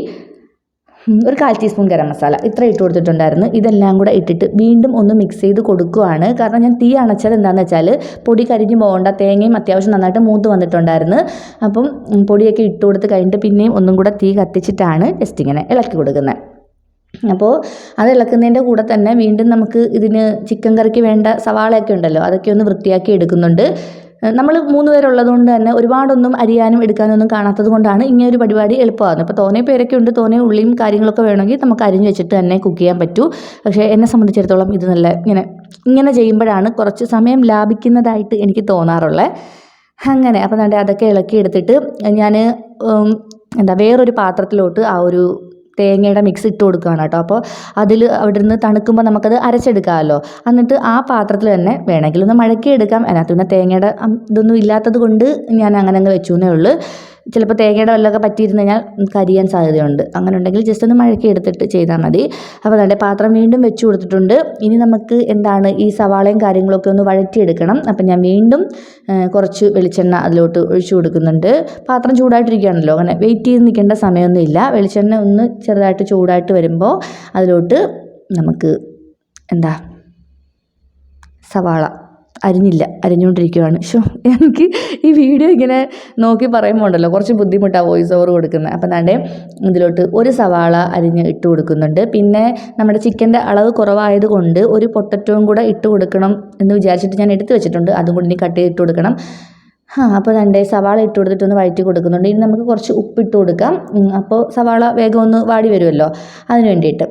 ഒരു കാൽ ടീസ്പൂൺ ഗരം മസാല ഇത്ര ഇട്ട് കൊടുത്തിട്ടുണ്ടായിരുന്നു. ഇതെല്ലാം കൂടെ ഇട്ടിട്ട് വീണ്ടും ഒന്ന് മിക്സ് ചെയ്ത് കൊടുക്കുകയാണ് കാരണം ഞാൻ തീ അണച്ചത് എന്താണെന്ന് വെച്ചാൽ പൊടി കരിഞ്ഞു പോകേണ്ട തേങ്ങയും അത്യാവശ്യം നന്നായിട്ട് മൂത്ത് വന്നിട്ടുണ്ടായിരുന്നു. അപ്പം പൊടിയൊക്കെ ഇട്ട് കൊടുത്ത് കഴിഞ്ഞിട്ട് പിന്നെയും ഒന്നും കൂടെ തീ കത്തിച്ചിട്ടാണ് ജസ്റ്റ് ഇങ്ങനെ ഇളക്കി കൊടുക്കുന്നത്. അപ്പോൾ അത് ഇളക്കുന്നതിന്റെ കൂടെ തന്നെ വീണ്ടും നമുക്ക് ഇതിന് ചിക്കൻ കറിക്ക് വേണ്ട സവാളയൊക്കെ ഉണ്ടല്ലോ അതൊക്കെ ഒന്ന് വൃത്തിയാക്കി എടുക്കുന്നുണ്ട്. നമ്മൾ മൂന്ന് പേരുള്ളത് കൊണ്ട് തന്നെ ഒരുപാടൊന്നും അരിയാനും എടുക്കാനും ഒന്നും കാണാത്തത് കൊണ്ടാണ് ഇങ്ങനെ ഒരു പരിപാടി എളുപ്പമാകുന്നത്. ഇപ്പോൾ തോനെ പേരൊക്കെ ഉണ്ട് തോനെ ഉള്ളിയും കാര്യങ്ങളൊക്കെ വേണമെങ്കിൽ നമുക്ക് അരിഞ്ഞ് വെച്ചിട്ട് തന്നെ കുക്ക് ചെയ്യാൻ പറ്റൂ. പക്ഷേ എന്നെ സംബന്ധിച്ചിടത്തോളം ഇത് നല്ല ഇങ്ങനെ ഇങ്ങനെ ചെയ്യുമ്പോഴാണ് കുറച്ച് സമയം ലാഭിക്കുന്നതായിട്ട് എനിക്ക് തോന്നാറുള്ളത് അങ്ങനെ അപ്പോൾ അതൊക്കെ ഇളക്കി എടുത്തിട്ട് ഞാൻ എന്താ വേറൊരു പാത്രത്തിലോട്ട് ആ ഒരു തേങ്ങയുടെ മിക്സ് ഇട്ട് കൊടുക്കുകയാണ് കേട്ടോ. അപ്പോൾ അതിൽ അവിടെ നിന്ന് തണുക്കുമ്പോൾ നമുക്കത് അരച്ചെടുക്കാമല്ലോ. എന്നിട്ട് ആ പാത്രത്തിൽ തന്നെ വേണമെങ്കിൽ ഒന്ന് മഴക്കി എടുക്കാം അതിനകത്ത് പിന്നെ തേങ്ങയുടെ ഇതൊന്നും ഇല്ലാത്തത് കൊണ്ട് ഞാൻ അങ്ങനെ അങ്ങ് വെച്ചു എന്നേ ഉള്ളൂ. ചിലപ്പോൾ തേങ്ങയുടെ വല്ലതൊക്കെ പറ്റിയിരുന്നു കഴിഞ്ഞാൽ കരിയാൻ സാധ്യതയുണ്ട്. അങ്ങനെ ഉണ്ടെങ്കിൽ ജസ്റ്റ് ഒന്ന് മഴക്കി എടുത്തിട്ട് ചെയ്താൽ മതി. അപ്പോൾ അതെ പാത്രം വീണ്ടും വെച്ച് കൊടുത്തിട്ടുണ്ട്. ഇനി നമുക്ക് എന്താണ് ഈ സവാളയും കാര്യങ്ങളൊക്കെ ഒന്ന് വഴറ്റിയെടുക്കണം. അപ്പം ഞാൻ വീണ്ടും കുറച്ച് വെളിച്ചെണ്ണ അതിലോട്ട് ഒഴിച്ചു കൊടുക്കുന്നുണ്ട്. പാത്രം ചൂടായിട്ടിരിക്കുകയാണല്ലോ അങ്ങനെ വെയിറ്റ് ചെയ്ത് നിൽക്കേണ്ട സമയമൊന്നുമില്ല വെളിച്ചെണ്ണ ഒന്ന് ചെറുതായിട്ട് ചൂടായിട്ട് വരുമ്പോൾ അതിലോട്ട് നമുക്ക് എന്താ? സവാള. അരിഞ്ഞില്ല അരിഞ്ഞുകൊണ്ടിരിക്കുകയാണ് ഷോ എനിക്ക് ഈ വീഡിയോ ഇങ്ങനെ നോക്കി പറയുമ്പോൾ ഉണ്ടല്ലോ കുറച്ച് ബുദ്ധിമുട്ടാണ് വോയിസ് ഓവർ കൊടുക്കുന്നത്. അപ്പം തന്നെ ഇതിലോട്ട് ഒരു സവാള അരിഞ്ഞ് ഇട്ട് കൊടുക്കുന്നുണ്ട്. പിന്നെ നമ്മുടെ ചിക്കന്റെ അളവ് കുറവായതുകൊണ്ട് ഒരു പൊട്ടറ്റവും കൂടെ ഇട്ട് കൊടുക്കണം എന്ന് വിചാരിച്ചിട്ട് ഞാൻ എടുത്ത് വെച്ചിട്ടുണ്ട്. അതും കൂടി ഇനി കട്ട് ചെയ്ത് ഇട്ട് കൊടുക്കണം. ആ അപ്പോൾ രണ്ട് സവാള ഇട്ട് കൊടുത്തിട്ട് ഒന്ന് വഴറ്റി കൊടുക്കുന്നുണ്ട്. ഇനി നമുക്ക് കുറച്ച് ഉപ്പിട്ട് കൊടുക്കാം. അപ്പോൾ സവാള വേഗം ഒന്ന് വാടി വരുമല്ലോ അതിന് വേണ്ടിയിട്ട്.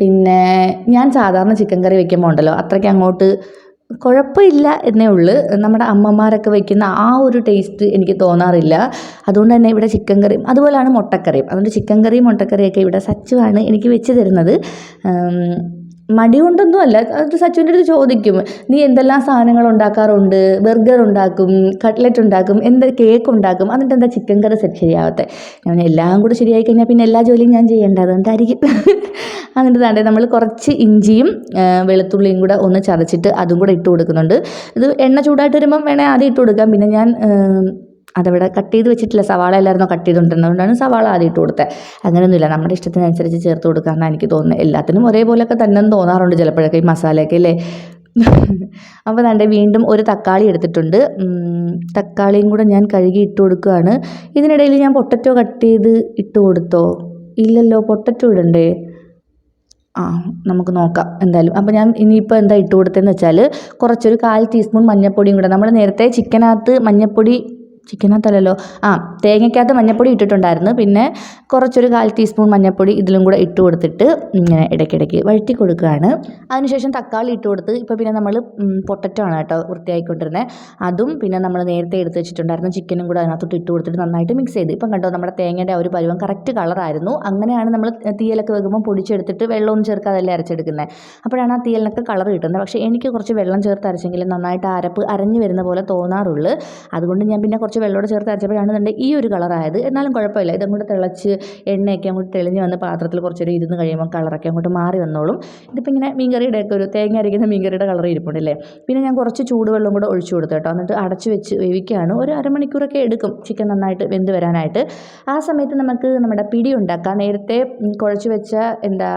പിന്നെ ഞാൻ സാധാരണ ചിക്കൻ കറി വെക്കുമ്പോൾ ഉണ്ടല്ലോ അത്രയ്ക്ക് അങ്ങോട്ട് കുഴപ്പമില്ല എന്നേ ഉള്ളൂ. നമ്മുടെ അമ്മമാരൊക്കെ വയ്ക്കുന്ന ആ ഒരു ടേസ്റ്റ് എനിക്ക് തോന്നാറില്ല. അതുകൊണ്ട് തന്നെ ഇവിടെ ചിക്കൻ കറിയും അതുപോലെയാണ് മുട്ടക്കറിയും. അതുകൊണ്ട് ചിക്കൻ കറിയും മുട്ടക്കറിയൊക്കെ ഇവിടെ സച്ചുവാണ് എനിക്ക് വെച്ച് തരുന്നത്. മടി കൊണ്ടൊന്നും അല്ല. അത് സച്ചുവിന്റെ അടുത്ത് ചോദിക്കും. നീ എന്തെല്ലാം സാധനങ്ങൾ ഉണ്ടാക്കാറുണ്ട്? ബർഗർ ഉണ്ടാക്കും കട്ട്ലറ്റ് ഉണ്ടാക്കും എന്ത് കേക്ക് ഉണ്ടാക്കും? എന്നിട്ട് എന്താ ചിക്കൻ കറി സെറ്റ് ശരിയാവത്തെ ഞാൻ എല്ലാം കൂടെ ശരിയായി കഴിഞ്ഞാൽ പിന്നെ എല്ലാ ജോലിയും ഞാൻ ചെയ്യേണ്ട? അതുകൊണ്ടായിരിക്കും. എന്നിട്ട് തന്നെ നമ്മൾ കുറച്ച് ഇഞ്ചിയും വെളുത്തുള്ളിയും കൂടെ ഒന്ന് ചതച്ചിട്ട് അതും കൂടെ ഇട്ട് കൊടുക്കുന്നുണ്ട്. ഇത് എണ്ണ ചൂടായിട്ട് വരുമ്പം വേണേൽ ആദ്യം ഇട്ട് കൊടുക്കാം. പിന്നെ ഞാൻ അതവിടെ കട്ട് ചെയ്ത് വെച്ചിട്ടില്ല. സവാള എല്ലായിരുന്നു കട്ട് ചെയ്തുകൊണ്ടിരുന്നതുകൊണ്ടാണ് സവാള ആദ്യം ഇട്ട് കൊടുത്തത് അങ്ങനെയൊന്നുമില്ല. നമ്മുടെ ഇഷ്ടത്തിനനുസരിച്ച് ചേർത്ത് കൊടുക്കാമെന്നാണ് എനിക്ക് തോന്നുന്നത്. എല്ലാത്തിനും ഒരേപോലെയൊക്കെ തന്നെ തോന്നാറുണ്ട് ചിലപ്പോഴൊക്കെ ഈ മസാലയൊക്കെ അല്ലേ? അപ്പോൾ തന്റെ വീണ്ടും ഒരു തക്കാളി എടുത്തിട്ടുണ്ട്. തക്കാളിയും കൂടെ ഞാൻ കഴുകി ഇട്ട് കൊടുക്കുകയാണ്. ഇതിനിടയിൽ ഞാൻ പൊട്ടറ്റോ കട്ട് ചെയ്ത് ഇട്ട് കൊടുത്തോ? ഇല്ലല്ലോ പൊട്ടറ്റോ ഇടണ്ടേ? ആ നമുക്ക് നോക്കാം എന്തായാലും. അപ്പോൾ ഞാൻ ഇനിയിപ്പോൾ എന്താ ഇട്ട് കൊടുത്തതെന്ന് വെച്ചാൽ കുറച്ചൊരു കാൽ ടീസ്പൂൺ മഞ്ഞൾപ്പൊടിയും കൂടെ. നമ്മൾ നേരത്തെ ചിക്കനകത്ത് മഞ്ഞൾപ്പൊടി ചിക്കനകത്തല്ലല്ലോ ആ തേങ്ങയ്ക്കകത്ത് മഞ്ഞൾപ്പൊടി ഇട്ടിട്ടുണ്ടായിരുന്നു. പിന്നെ കുറച്ചൊരു കാൽ ടീസ്പൂൺ മഞ്ഞൾപ്പൊടി ഇതിലും കൂടെ ഇട്ട് കൊടുത്തിട്ട് ഇങ്ങനെ ഇടയ്ക്കിടയ്ക്ക് വഴറ്റി കൊടുക്കുകയാണ്. അതിനുശേഷം തക്കാളി ഇട്ട് കൊടുത്ത് ഇപ്പോൾ പിന്നെ നമ്മൾ പൊട്ടറ്റോ ആണ് കേട്ടോ വൃത്തിയായിക്കൊണ്ടിരുന്നത് അതും പിന്നെ നമ്മൾ നേരത്തെ എടുത്ത് വെച്ചിട്ടുണ്ടായിരുന്നു ചിക്കനും കൂടെ അതിനകത്തോട്ട് ഇട്ട് കൊടുത്തിട്ട് നന്നായിട്ട് മിക്സ് ചെയ്ത്. ഇപ്പം കണ്ടോ നമ്മുടെ തേങ്ങയുടെ ഒരു പരുവം കറക്റ്റ് കളറായിരുന്നു അങ്ങനെയാണ് നമ്മൾ തീയലൊക്കെ വെക്കുമ്പോൾ പൊടിച്ചെടുത്തിട്ട് വെള്ളമൊന്നും ചേർക്കാതല്ലേ അരച്ചെടുക്കുന്നത് അപ്പോഴാണ് ആ തീയലിനൊക്കെ കളർ കിട്ടുന്നത്. പക്ഷേ എനിക്ക് കുറച്ച് വെള്ളം ചേർത്ത് അരച്ചെങ്കിലും നന്നായിട്ട് അരപ്പ് അരഞ്ഞു വരുന്ന പോലെ തോന്നാറുള്ളൂ. അതുകൊണ്ട് ഞാൻ പിന്നെ വെള്ളമോട് ചേർത്ത് അരച്ചപ്പോഴാണ് ഇതിന്റെ ഈ ഒരു കളറായത് എന്നാലും കുഴപ്പമില്ല. ഇതങ്ങോട്ട് തിളച്ച് എണ്ണയൊക്കെ അങ്ങോട്ട് തെളിഞ്ഞ് വന്ന് പാത്രത്തിൽ കുറച്ചൊരു ഇരുന്ന് കഴിയുമ്പോൾ കളറൊക്കെ അങ്ങോട്ട് മാറി വന്നോളും. ഇതിപ്പോൾ ഇങ്ങനെ മീൻകറിയുടെ ഒക്കെ ഒരു തേങ്ങ അരയ്ക്കുന്ന മീൻകറിയുടെ കളർ ഇരിപ്പുണ്ടല്ലേ? പിന്നെ ഞാൻ കുറച്ച് ചൂടുവെള്ളം കൂടെ ഒഴിച്ചു കൊടുത്തു കേട്ടോ. എന്നിട്ട് അടച്ച് വെച്ച് വേവിക്കുകയാണ്. ഒരു അരമണിക്കൂറൊക്കെ എടുക്കും ചിക്കൻ നന്നായിട്ട് വെന്ത് വരാനായിട്ട്. ആ സമയത്ത് നമുക്ക് നമ്മുടെ പിടി ഉണ്ടാക്കാം. നേരത്തെ കുഴച്ച് വെച്ച എന്താ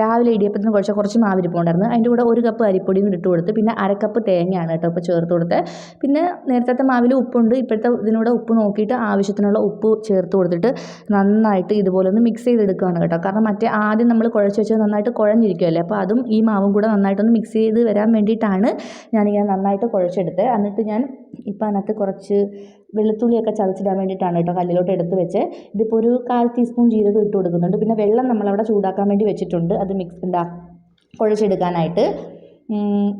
രാവിലെ ഇടിയപ്പത്തിന് കുറച്ച് കുറച്ച് മാവിരിപ്പുണ്ടായിരുന്നു അതിന്റെ കൂടെ ഒരു കപ്പ് അരിപ്പൊടിയും കൂടി ഇട്ട് കൊടുത്ത് പിന്നെ അരക്കപ്പ് തേങ്ങയാണ് കേട്ടോ ഇപ്പോൾ ചേർത്ത് കൊടുത്ത്. പിന്നെ നേരത്തെ മാവിൽ ഉപ്പുണ്ട്. ഇപ്പോഴത്തെ ഇതിനൂടെ ഉപ്പ് നോക്കിയിട്ട് ആവശ്യത്തിനുള്ള ഉപ്പ് ചേർത്ത് കൊടുത്തിട്ട് നന്നായിട്ട് ഇതുപോലെ ഒന്ന് മിക്സ് ചെയ്തെടുക്കുകയാണ് കേട്ടോ. കാരണം മറ്റേ ആദ്യം നമ്മൾ കുഴച്ച് വെച്ചത് നന്നായിട്ട് കുഴഞ്ഞിരിക്കുമല്ലേ അപ്പോൾ അതും ഈ മാവും കൂടെ നന്നായിട്ടൊന്ന് മിക്സ് ചെയ്ത് വരാൻ വേണ്ടിയിട്ടാണ് ഞാനിങ്ങനെ നന്നായിട്ട് കുഴച്ചെടുത്ത്. എന്നിട്ട് ഞാൻ ഇപ്പം അതിനകത്ത് കുറച്ച് വെളുത്തുള്ളിയൊക്കെ ചതച്ചിടാൻ വേണ്ടിയിട്ടാണ് കേട്ടോ കല്ലിലോട്ട് എടുത്ത് വെച്ച്. ഇതിപ്പോൾ ഒരു കാൽ ടീസ്പൂൺ ജീരകം ഇട്ട് കൊടുക്കുന്നുണ്ട്. പിന്നെ വെള്ളം നമ്മളവിടെ ചൂടാക്കാൻ വേണ്ടി വെച്ചിട്ടുണ്ട്. അത് മിക്സ് എന്താ കുഴച്ചെടുക്കാനായിട്ട്.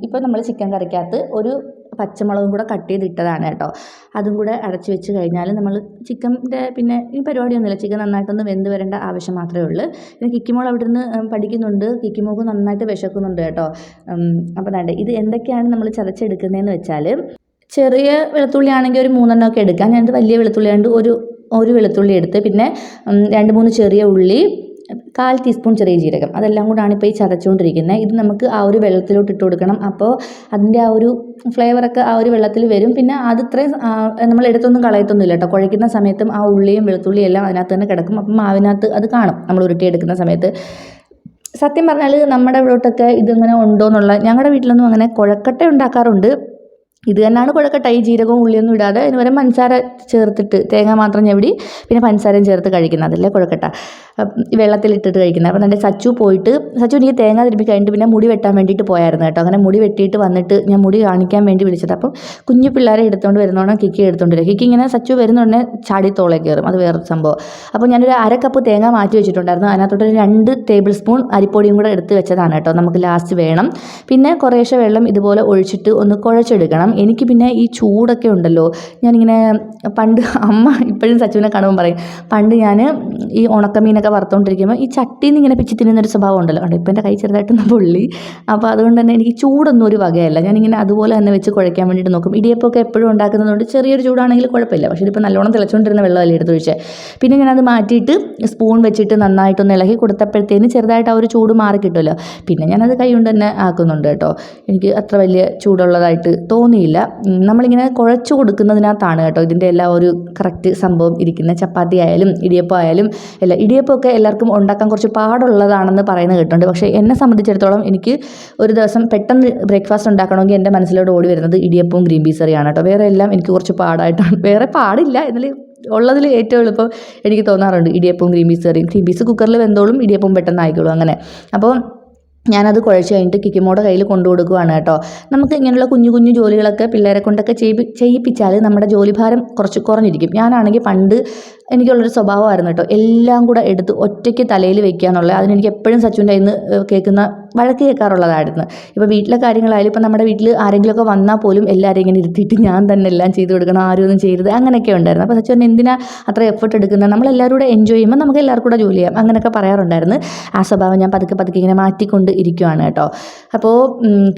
ഇപ്പോൾ നമ്മൾ ചിക്കൻ കറിക്കകത്ത് ഒരു പച്ചമുളകും കൂടെ കട്ട് ചെയ്തിട്ടതാണ് കേട്ടോ. അതും കൂടെ അടച്ച് വെച്ച് കഴിഞ്ഞാൽ നമ്മൾ ചിക്കന്റെ പിന്നെ ഈ പരിപാടിയൊന്നുമില്ല. ചിക്കൻ നന്നായിട്ടൊന്ന് വെന്ത് വരേണ്ട ആവശ്യം മാത്രമേ ഉള്ളൂ. പിന്നെ കിക്കിമോൾ അവിടെ നിന്ന് പഠിക്കുന്നുണ്ട്. കിക്കിമോൾക്ക് നന്നായിട്ട് വിശക്കുന്നുണ്ട് കേട്ടോ. അപ്പോൾ വേണ്ട ഇത് എന്തൊക്കെയാണ് നമ്മൾ ചതച്ചെടുക്കുന്നതെന്ന് വെച്ചാൽ ചെറിയ വെളുത്തുള്ളി ആണെങ്കിൽ ഒരു മൂന്നെണ്ണം ഒക്കെ എടുക്കാം. ഞാനത് വലിയ വെളുത്തുള്ളി ആണ്ട് ഒരു ഒരു വെളുത്തുള്ളി എടുത്ത് പിന്നെ രണ്ട് മൂന്ന് ചെറിയ ഉള്ളി കാൽ ടീസ്പൂൺ ചെറിയ ജീരകം. അതെല്ലാം കൂടാണ് ഇപ്പോൾ ഈ ചതച്ചുകൊണ്ടിരിക്കുന്നത്. ഇത് നമുക്ക് ആ ഒരു വെള്ളത്തിലോട്ട് ഇട്ട് കൊടുക്കണം. അപ്പോൾ അതിന്റെ ആ ഒരു ഫ്ലേവറൊക്കെ ആ ഒരു വെള്ളത്തിൽ വരും. പിന്നെ അത് ഇത്രയും നമ്മൾ എടുത്തൊന്നും കളയത്തൊന്നുമില്ല കേട്ടോ. കുഴയ്ക്കുന്ന സമയത്തും ആ ഉള്ളിയും വെളുത്തുള്ളിയും എല്ലാം അതിനകത്ത് തന്നെ കിടക്കും. അപ്പം മാവിനകത്ത് അത് കാണും നമ്മൾ ഉരുട്ടി എടുക്കുന്ന സമയത്ത്. സത്യം പറഞ്ഞാൽ നമ്മുടെ ഇവിടോട്ടൊക്കെ ഇതിങ്ങനെ ഉണ്ടോ എന്നുള്ള ഞങ്ങളുടെ വീട്ടിലൊന്നും അങ്ങനെ കുഴക്കട്ട ഉണ്ടാക്കാറുണ്ട്. ഇത് തന്നെയാണ് കുഴക്കട്ട ജീരകവും ഉള്ളിയൊന്നും ഇടാതെ അതിന് പകരം പഞ്ചസാര ചേർത്തിട്ട് തേങ്ങ മാത്രം ഞെവിടി പിന്നെ പഞ്ചസാരയും ചേർത്ത് കഴിക്കുന്നത്. അതല്ലേ കുഴക്കട്ട? വെള്ളത്തിലിട്ടിട്ട് കഴിക്കുന്നത്. അപ്പം എന്റെ സച്ചു പോയിട്ട് സച്ചു എനിക്ക് തേങ്ങ തിരുമ്പി കഴിഞ്ഞിട്ട് പിന്നെ മുടി വെട്ടാൻ വേണ്ടിയിട്ട് പോയായിരുന്നു കേട്ടോ. അങ്ങനെ മുടി വെട്ടിയിട്ട് വന്നിട്ട് ഞാൻ മുടി കാണിക്കാൻ വേണ്ടി വിളിച്ചത്. അപ്പം കുഞ്ഞു പിള്ളേരെ എടുത്തുകൊണ്ട് വരുന്നോണം കിക്കി എടുത്തുകൊണ്ട് വരും. കിക്കി ഇങ്ങനെ സച്ചു വരുന്നുടനെ ചാടി തോളെ കയറും. അത് വേറൊരു സംഭവം. അപ്പോൾ ഞാനൊരു അര കപ്പ് തേങ്ങ മാറ്റി വെച്ചിട്ടുണ്ടായിരുന്നു. അതിനകത്തോട്ട് രണ്ട് ടേബിൾ സ്പൂൺ അരിപ്പൊടിയും കൂടെ എടുത്ത് വെച്ചതാണ് കേട്ടോ. നമുക്ക് ലാസ്റ്റ് വേണം. പിന്നെ കുറേശ്ശെ വെള്ളം ഇതുപോലെ ഒഴിച്ചിട്ട് ഒന്ന് കുഴച്ചെടുക്കണം. എനിക്ക് പിന്നെ ഈ ചൂടൊക്കെ ഉണ്ടല്ലോ. ഞാനിങ്ങനെ പണ്ട് അമ്മ ഇപ്പോഴും സച്ചുവിനെ കാണുമ്പോൾ പറയും പണ്ട് ഞാൻ ഈ ഉണക്കമീനൊക്കെ വറുത്തുകൊണ്ടിരിക്കുമ്പോൾ ഈ ചട്ടിയിൽ നിന്ന് ഇങ്ങനെ പിച്ചി തിന്നുന്നൊരു സ്വഭാവം ഉണ്ടല്ലോ. ഉണ്ട് ഇപ്പം എന്റെ കൈ ചെറുതായിട്ടൊന്ന് പൊള്ളി. അപ്പോൾ അതുകൊണ്ട് തന്നെ എനിക്ക് ചൂടൊന്നും ഒരു വകയല്ല. ഞാനിങ്ങനെ അതുപോലെ തന്നെ വെച്ച് കുഴയ്ക്കാൻ വേണ്ടിയിട്ട് നോക്കും. ഇടിയപ്പൊക്കെ എപ്പോഴും ഉണ്ടാക്കുന്നതുകൊണ്ട് ചെറിയൊരു ചൂടാണെങ്കിൽ കുഴപ്പമില്ല. പക്ഷേ ഇതിപ്പോൾ നല്ലോണം തിളച്ചുകൊണ്ടിരുന്ന വെള്ളമല്ലേ എടുത്ത് ഒഴിച്ചേ. പിന്നെ ഞാനത് മാറ്റിയിട്ട് സ്പൂൺ വെച്ചിട്ട് നന്നായിട്ടൊന്ന് ഇളകി കൊടുത്തപ്പോഴത്തേന് ചെറുതായിട്ട് ആ ഒരു ചൂട് മാറി കിട്ടുമല്ലോ. പിന്നെ ഞാനത് കൈ കൊണ്ട് തന്നെ ആക്കുന്നുണ്ട് കേട്ടോ. എനിക്ക് അത്ര വലിയ ചൂടുള്ളതായിട്ട് തോന്നിയില്ല. ഉം, നമ്മളിങ്ങനെ കുഴച്ച് കൊടുക്കുന്നതിനകത്താണ് കേട്ടോ ഇതിന്റെ എല്ലാ ഒരു കറക്റ്റ് സംഭവം ഇരിക്കുന്ന ചപ്പാത്തി ആയാലും ഇടിയപ്പം ആയാലും അല്ല ഇടിയപ്പമൊക്കെ എല്ലാവർക്കും ഉണ്ടാക്കാൻ കുറച്ച് പാടുള്ളതാണെന്ന് പറയുന്നത് കേട്ടുണ്ട് പക്ഷേ എന്നെ സംബന്ധിച്ചിടത്തോളം എനിക്ക് ഒരു ദിവസം പെട്ടെന്ന് ബ്രേക്ക്ഫാസ്റ്റ് ഉണ്ടാക്കണമെങ്കിൽ എന്റെ മനസ്സിലോട് ഓടി വരുന്നത് ഇടിയപ്പവും ഗ്രീൻ പീസ് കറിയാണ് കേട്ടോ. വേറെ എല്ലാം എനിക്ക് കുറച്ച് പാടായിട്ടാണ്. വേറെ പാടില്ല. എന്നാലും ഉള്ളതിൽ ഏറ്റവും എളുപ്പം എനിക്ക് തോന്നാറുണ്ട് ഇടിയപ്പവും ഗ്രീൻ പീസ് കറിയും. ഗ്രീൻ പീസ് കുക്കറിൽ വെന്തോളും ഇടിയപ്പം പെട്ടെന്ന് ആയിക്കോളും അങ്ങനെ. അപ്പോൾ ഞാനത് കുഴച്ച് കഴിഞ്ഞിട്ട് കിക്കിമോടെ കയ്യിൽ കൊണ്ടു കൊടുക്കുവാണ് കേട്ടോ. നമുക്ക് ഇങ്ങനെയുള്ള കുഞ്ഞു കുഞ്ഞു ജോലികളൊക്കെ പിള്ളേരെ കൊണ്ടൊക്കെ ചെയ്യി ചെയ്യിപ്പിച്ചാൽ നമ്മുടെ ജോലിഭാരം കുറച്ച് കുറഞ്ഞിരിക്കും. ഞാനാണെങ്കിൽ പണ്ട് എനിക്കുള്ളൊരു സ്വഭാവമായിരുന്നു കേട്ടോ. എല്ലാം കൂടെ എടുത്ത് ഒറ്റയ്ക്ക് തലയിൽ വെക്കുക എന്നുള്ളത് അതിനെനിക്ക് എപ്പോഴും സച്ചുവിന്റെ കയ്യിൽ നിന്ന് കേൾക്കുന്ന വഴക്ക് കേൾക്കാറുള്ളതായിരുന്നു. ഇപ്പോൾ വീട്ടിലെ കാര്യങ്ങളായാലും ഇപ്പോൾ നമ്മുടെ വീട്ടിൽ ആരെങ്കിലുമൊക്കെ വന്നാൽ പോലും എല്ലാവരും ഇങ്ങനെ ഇരുത്തിയിട്ട് ഞാൻ തന്നെ എല്ലാം ചെയ്ത് കൊടുക്കണം ആരും ഒന്നും ചെയ്യരുത് അങ്ങനെയൊക്കെ ഉണ്ടായിരുന്നു. അപ്പോൾ സച്ചു എന്തിനാ അത്ര എഫർട്ട് എടുക്കുന്നത്? നമ്മളെല്ലാവരും കൂടെ എൻജോയ് ചെയ്യുമ്പോൾ നമുക്ക് എല്ലാവർക്കും കൂടെ ജോലി ചെയ്യാം അങ്ങനെയൊക്കെ പറയാറുണ്ടായിരുന്നു. ആ സ്വഭാവം ഞാൻ പതുക്കെ പതുക്കെ ഇങ്ങനെ മാറ്റിക്കൊണ്ട് ഇരിക്കുവാണ് കേട്ടോ. അപ്പോൾ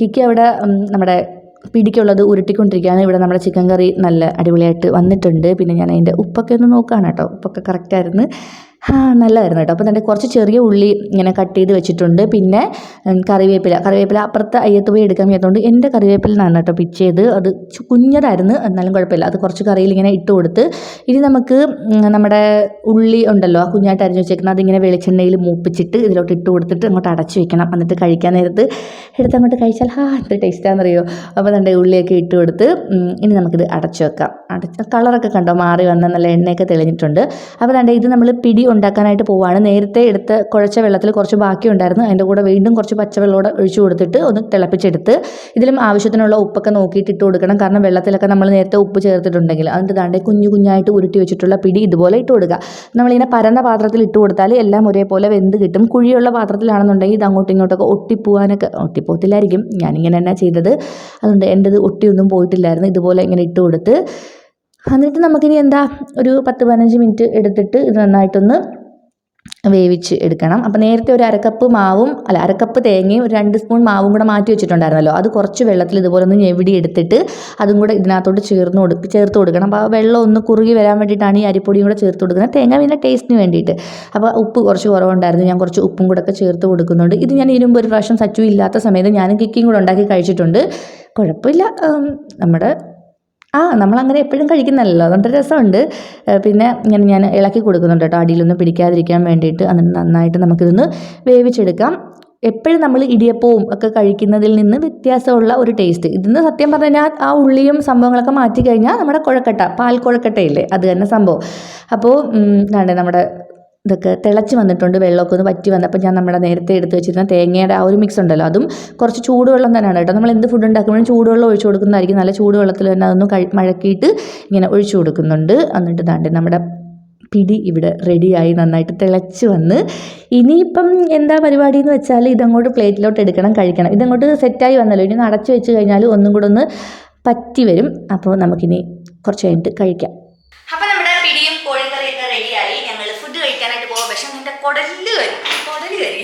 കിക്ക് അവിടെ നമ്മുടെ പിടിക്കുള്ളത് ഉരുട്ടിക്കൊണ്ടിരിക്കുകയാണ്. ഇവിടെ നമ്മുടെ ചിക്കൻ കറി നല്ല അടിപൊളിയായിട്ട് വന്നിട്ടുണ്ട്. പിന്നെ ഞാൻ അതിന്റെ ഉപ്പൊക്കെ ഒന്ന് നോക്കുകയാണ് കേട്ടോ. ഉപ്പൊക്കെ കറക്റ്റായിരുന്നു നല്ലതായിരുന്നു കേട്ടോ. അപ്പോൾ തന്നെ കുറച്ച് ചെറിയ ഉള്ളി ഇങ്ങനെ കട്ട് ചെയ്ത് വെച്ചിട്ടുണ്ട്. പിന്നെ കറിവേപ്പില. കറിവേപ്പില അപ്പുറത്ത് അയ്യത്ത് പോയി എടുക്കാൻ വയ്യാത്തതുകൊണ്ട് എന്റെ കറിവേപ്പില നിന്നാണ് കേട്ടോ പിച്ച് ചെയ്ത്. അത് കുഞ്ഞതായിരുന്നു. എന്നാലും കുഴപ്പമില്ല. അത് കുറച്ച് കറിയിൽ ഇങ്ങനെ ഇട്ട് കൊടുത്ത് ഇനി നമുക്ക് നമ്മുടെ ഉള്ളി ഉണ്ടല്ലോ ആ കുഞ്ഞായിട്ട് അരിഞ്ഞ് വെച്ചേക്കുന്നത് അതിങ്ങനെ വെളിച്ചെണ്ണയിൽ മൂപ്പിച്ചിട്ട് ഇതിലോട്ട് ഇട്ട് കൊടുത്തിട്ട് അങ്ങോട്ട് അടച്ച് വെക്കണം. എന്നിട്ട് കഴിക്കാൻ നേരത്ത് എടുത്ത് അങ്ങോട്ട് കഴിച്ചാൽ ഹാ എന്ത് ടേസ്റ്റാണെന്നറിയോ അപ്പോൾ നമ്മുടെ ഉള്ളിയൊക്കെ ഇട്ട് കൊടുത്ത് ഇനി നമുക്കിത് അടച്ചു വെക്കാം. അടച്ച കളറൊക്കെ കണ്ടോ? മാറി വന്ന നല്ല എണ്ണയൊക്കെ തെളിഞ്ഞിട്ടുണ്ട്. അപ്പോൾ ദാണ്ടെ ഇത് നമ്മൾ പിടി ഉണ്ടാക്കാനായിട്ട് പോവാണ്. നേരത്തെ എടുത്ത് കുഴച്ച വെള്ളത്തിൽ കുറച്ച് ബാക്കി ഉണ്ടായിരുന്നു. അതിന്റെ കൂടെ വീണ്ടും കുറച്ച് പച്ചവെള്ളമോടെ ഒഴിച്ചു കൊടുത്തിട്ട് ഒന്ന് തിളപ്പിച്ചെടുത്ത് ഇതിലും ആവശ്യത്തിനുള്ള ഉപ്പൊക്കെ നോക്കിയിട്ട് ഇട്ട് കൊടുക്കണം. കാരണം വെള്ളത്തിലൊക്കെ നമ്മൾ നേരത്തെ ഉപ്പ് ചേർത്തിട്ടുണ്ടെങ്കിൽ അതിന്റെ താണ്ടെ കുഞ്ഞു കുഞ്ഞായിട്ട് ഉരുട്ടി വെച്ചിട്ടുള്ള പിടി ഇതുപോലെ ഇട്ട് കൊടുക്കുക. നമ്മളിങ്ങനെ പരന്ന പാത്രത്തിൽ ഇട്ട് കൊടുത്താൽ എല്ലാം ഒരേപോലെ വെന്ത് കിട്ടും. കുഴിയുള്ള പാത്രത്തിലാണെന്നുണ്ടെങ്കിൽ ഇത് അങ്ങോട്ടും ഇങ്ങോട്ടൊക്കെ ഒട്ടിപ്പോവാനൊക്കെ ഒട്ടിപ്പോത്തില്ലായിരിക്കും ഞാനിങ്ങനെ തന്നെ ചെയ്തത്. അതുകൊണ്ട് എന്റെത് ഒട്ടിയൊന്നും പോയിട്ടില്ലായിരുന്നു. ഇതുപോലെ ഇങ്ങനെ ഇട്ട് കൊടുത്ത്. എന്നിട്ട് നമുക്കിനി എന്താ? ഒരു പത്ത് പതിനഞ്ച് മിനിറ്റ് എടുത്തിട്ട് ഇത് നന്നായിട്ടൊന്ന് വേവിച്ച് എടുക്കണം. അപ്പോൾ നേരത്തെ ഒരു അരക്കപ്പ് മാവും അല്ല അരക്കപ്പ് തേങ്ങയും ഒരു രണ്ട് സ്പൂൺ മാവും കൂടെ മാറ്റി വെച്ചിട്ടുണ്ടായിരുന്നല്ലോ. അത് കുറച്ച് വെള്ളത്തിൽ ഇതുപോലെ ഒന്ന് ഞെവിടി എടുത്തിട്ട് അതും കൂടെ ഇതിനകത്തോട്ട് ചേർന്ന് കൊടു ചേർത്ത് കൊടുക്കണം. അപ്പോൾ ആ വെള്ളം ഒന്ന് കുറുകി വരാൻ വേണ്ടിയിട്ടാണ് ഈ അരിപ്പൊടിയും കൂടെ ചേർത്ത് കൊടുക്കുന്നത്. തേങ്ങ പിന്നെ ടേസ്റ്റിന് വേണ്ടിയിട്ട്. അപ്പോൾ ഉപ്പ് കുറച്ച് കുറവുണ്ടായിരുന്നു. ഞാൻ കുറച്ച് ഉപ്പും കൂടെ ഒക്കെ ചേർത്ത് കൊടുക്കുന്നുണ്ട്. ഇത് ഞാൻ ഇരുമ്പ് ഒരു പ്രാവശ്യം സച്ചു ഇല്ലാത്ത സമയത്ത് ഞാനും കിക്കിയും കൂടെ ഉണ്ടാക്കി കഴിച്ചിട്ടുണ്ട്. കുഴപ്പമില്ല. നമ്മുടെ ആ നമ്മളങ്ങനെ എപ്പോഴും കഴിക്കുന്നതല്ലോ അതുകൊണ്ട് രസമുണ്ട്. പിന്നെ ഇങ്ങനെ ഞാൻ ഇളക്കി കൊടുക്കുന്നുണ്ട് കേട്ടോ. അടിയിലൊന്നും പിടിക്കാതിരിക്കാൻ വേണ്ടിയിട്ട്. എന്നിട്ട് നന്നായിട്ട് നമുക്കിതൊന്ന് വേവിച്ചെടുക്കാം. എപ്പോഴും നമ്മൾ ഇടിയപ്പവും ഒക്കെ കഴിക്കുന്നതിൽ നിന്ന് വ്യത്യാസമുള്ള ഒരു ടേസ്റ്റ് ഇതിന്ന് സത്യം പറഞ്ഞാൽ ആ ഉള്ളിയും സംഭവങ്ങളൊക്കെ മാറ്റി കഴിഞ്ഞാൽ നമ്മുടെ കുഴക്കട്ട പാൽ കുഴക്കട്ടയില്ലേ? അത് തന്നെ സംഭവം. അപ്പോൾ നമ്മുടെ ഇതൊക്കെ തിളച്ച് വന്നിട്ടുണ്ട് വെള്ളമൊക്കെ ഒന്ന് വറ്റി വന്നപ്പോൾ ഞാൻ നമ്മുടെ നേരത്തെ എടുത്ത് വെച്ചിരുന്ന തേങ്ങയുടെ ആ ഒരു മിക്സ് ഉണ്ടല്ലോ അതും കുറച്ച് ചൂടുവെള്ളം തന്നെയാണ് കേട്ടോ. നമ്മൾ എന്ത് ഫുഡ് ഉണ്ടാക്കുമ്പോഴും ചൂടുവെള്ളം ഒഴിച്ചു കൊടുക്കുന്നതായിരിക്കും. നല്ല ചൂടുവെള്ളത്തിൽ തന്നെ അതൊന്ന് മഴക്കിയിട്ട് ഇങ്ങനെ ഒഴിച്ചു കൊടുക്കുന്നുണ്ട്. എന്നിട്ട് ദാണ്ട് നമ്മുടെ പിടി ഇവിടെ റെഡിയായി നന്നായിട്ട് തിളച്ച് വന്ന്. ഇനിയിപ്പം എന്താ പരിപാടി എന്ന് വെച്ചാൽ ഇതങ്ങോട്ട് പ്ലേറ്റിലോട്ട് എടുക്കണം കഴിക്കണം. ഇതങ്ങോട്ട് സെറ്റായി വന്നല്ലോ. ഇനി അടച്ചു വെച്ച് കഴിഞ്ഞാൽ ഒന്നും കൂടെ ഒന്ന് പറ്റി വരും. അപ്പോൾ നമുക്കിനി കുറച്ച് കഴിഞ്ഞിട്ട് കഴിക്കാം അപ്പൊ നമ്മുടെ പിടിയും കോഴിക്കറിയൊക്കെ റെഡിയായി ഞങ്ങൾ ഫുഡ് കഴിക്കാനായിട്ട് പോകാം പക്ഷെ നിന്റെ കുടൽ കരി കുടൽ കരി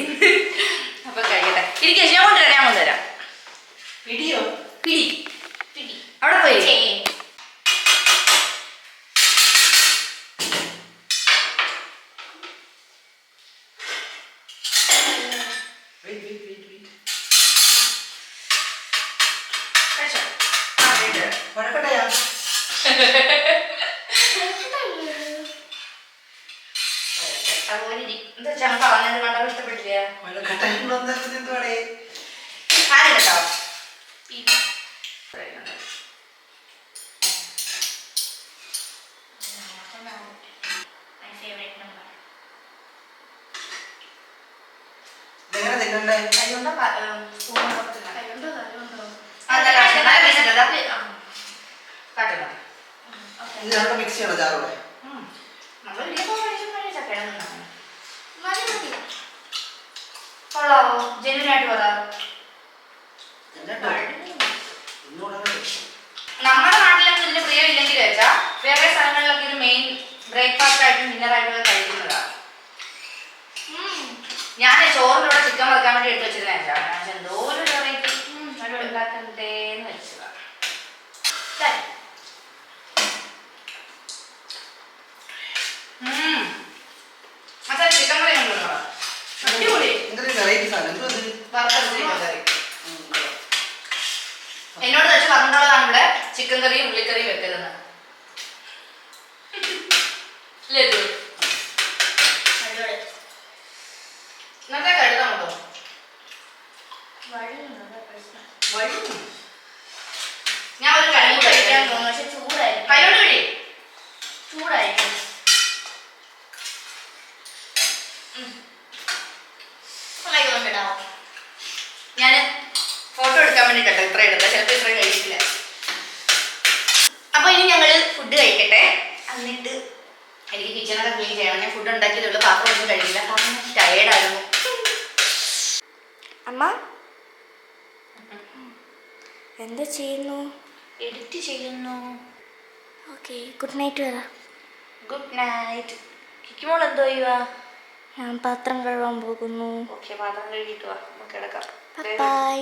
അപ്പൊ കഴിക്കട്ടെ ഇരിക്കും ഞാൻ കൊണ്ടുവരാം ഞാൻ കൊണ്ടുവരാം പിടിയോ പിടി പിടി അവിടെ പോയി ഞങ്ങൾ പറഞ്ഞത് കണ്ടത് ഇഷ്ടപ്പെട്ടില്ല മഴക്കട്ട എന്തുവാടേ ആരും കേട്ടോ ഈ My favorite number. ഇതെങ്ങനെ തിന്നണ്ടേ കൈകൊണ്ടോ ക- ഏം, സ്പൂണുകൊണ്ടോ തിന്നണം. കൈകൊണ്ടോ കൈകൊണ്ടോ? അതല്ല, നല്ല നല്ല taste ഉണ്ട്. അതാ- ആ. കാട്ടുന്നു. Okay. ഇത് രണ്ടും മിക്സ് ചെയ്യണം ചാറൂടെ ഉം. നമ്മൾ ഇടിയപ്പം കഴിക്കുമ്പോഴേ ചക്കയുടെ തിന്നണം. മതി മതി. കൊള്ളാവോ ജെന്യൂനായിട്ട് പറ നമ്മുടെ നാട്ടിലൊന്നും ഇതിന് പ്രിയമില്ലെങ്കിൽ വെച്ചാ വേറെ സ്ഥലങ്ങളിലൊക്കെ ഇത് മെയിൻ ബ്രേക്ക്ഫാസ്റ്റ് ആയിട്ടും ഡിന്നർ ആയിട്ടും കഴിക്കുന്നതാണ് ഞാൻ ഞാൻ കൂടെ ചിക്കൻ വറുക്കാൻ വേണ്ടി എടുത്ത് വെച്ചിരുന്ന എന്തോ ഒരു വെറൈറ്റി ഉണ്ടാക്കണ്ടേന്ന് വെച്ചതാ ദേ. ഉം. അച്ഛാ ചിക്കൻ കറി ഉണ്ടോ എന്തൊരു വെറൈറ്റി സാധനം? എന്തോ ഇത്? എന്നോട് വെച്ച് പറഞ്ഞിട്ടുള്ളതാണ് ഇവിടെ ചിക്കൻ കറിയും ഉള്ളിക്കറിയും വെക്കരുതെന്ന്. ഇന്നത്തെ പ്രശ്നം. ഞാൻ ഒരു കഴിവ് കഴിക്കാൻ തോന്നുന്നു പക്ഷെ ചൂടായിരിക്കും. കൈയോട് കഴി ചൂടായിരിക്കും കൊണ്ടിടാം ഞാൻ ഫോട്ടോ എടുക്കാൻ വേണ്ടി കേട്ടോ ഇത്ര എടുത്ത ചിലപ്പോൾ ഇത്ര കഴിക്കില്ല അപ്പൊ ഇനി ഞങ്ങൾ ഫുഡ് കഴിക്കട്ടെ എന്നിട്ട് എനിക്ക് കിച്ചണൊക്കെ ക്ലീൻ ചെയ്യണം ഞാൻ ഫുഡ് ഉണ്ടാക്കിയതുള്ളൂ പാത്രം ഒന്നും കഴിക്കില്ല കാരണം ടയേർഡായിരുന്നു അമ്മ എന്താ ചെയ്യുന്നു എഡിറ്റ് ചെയ്യുന്നു ഓക്കെ ഗുഡ് നൈറ്റ് വരാം ഗുഡ് നൈറ്റ് കിക്കുമോൾ എന്തോ ചെയ്യുക ഞാൻ പാത്രം കഴുകാൻ പോകുന്നു. ഓക്കെ പാത്രം കഴുകിയിട്ട് വാ. നമുക്ക് കിടക്കാം. ബൈ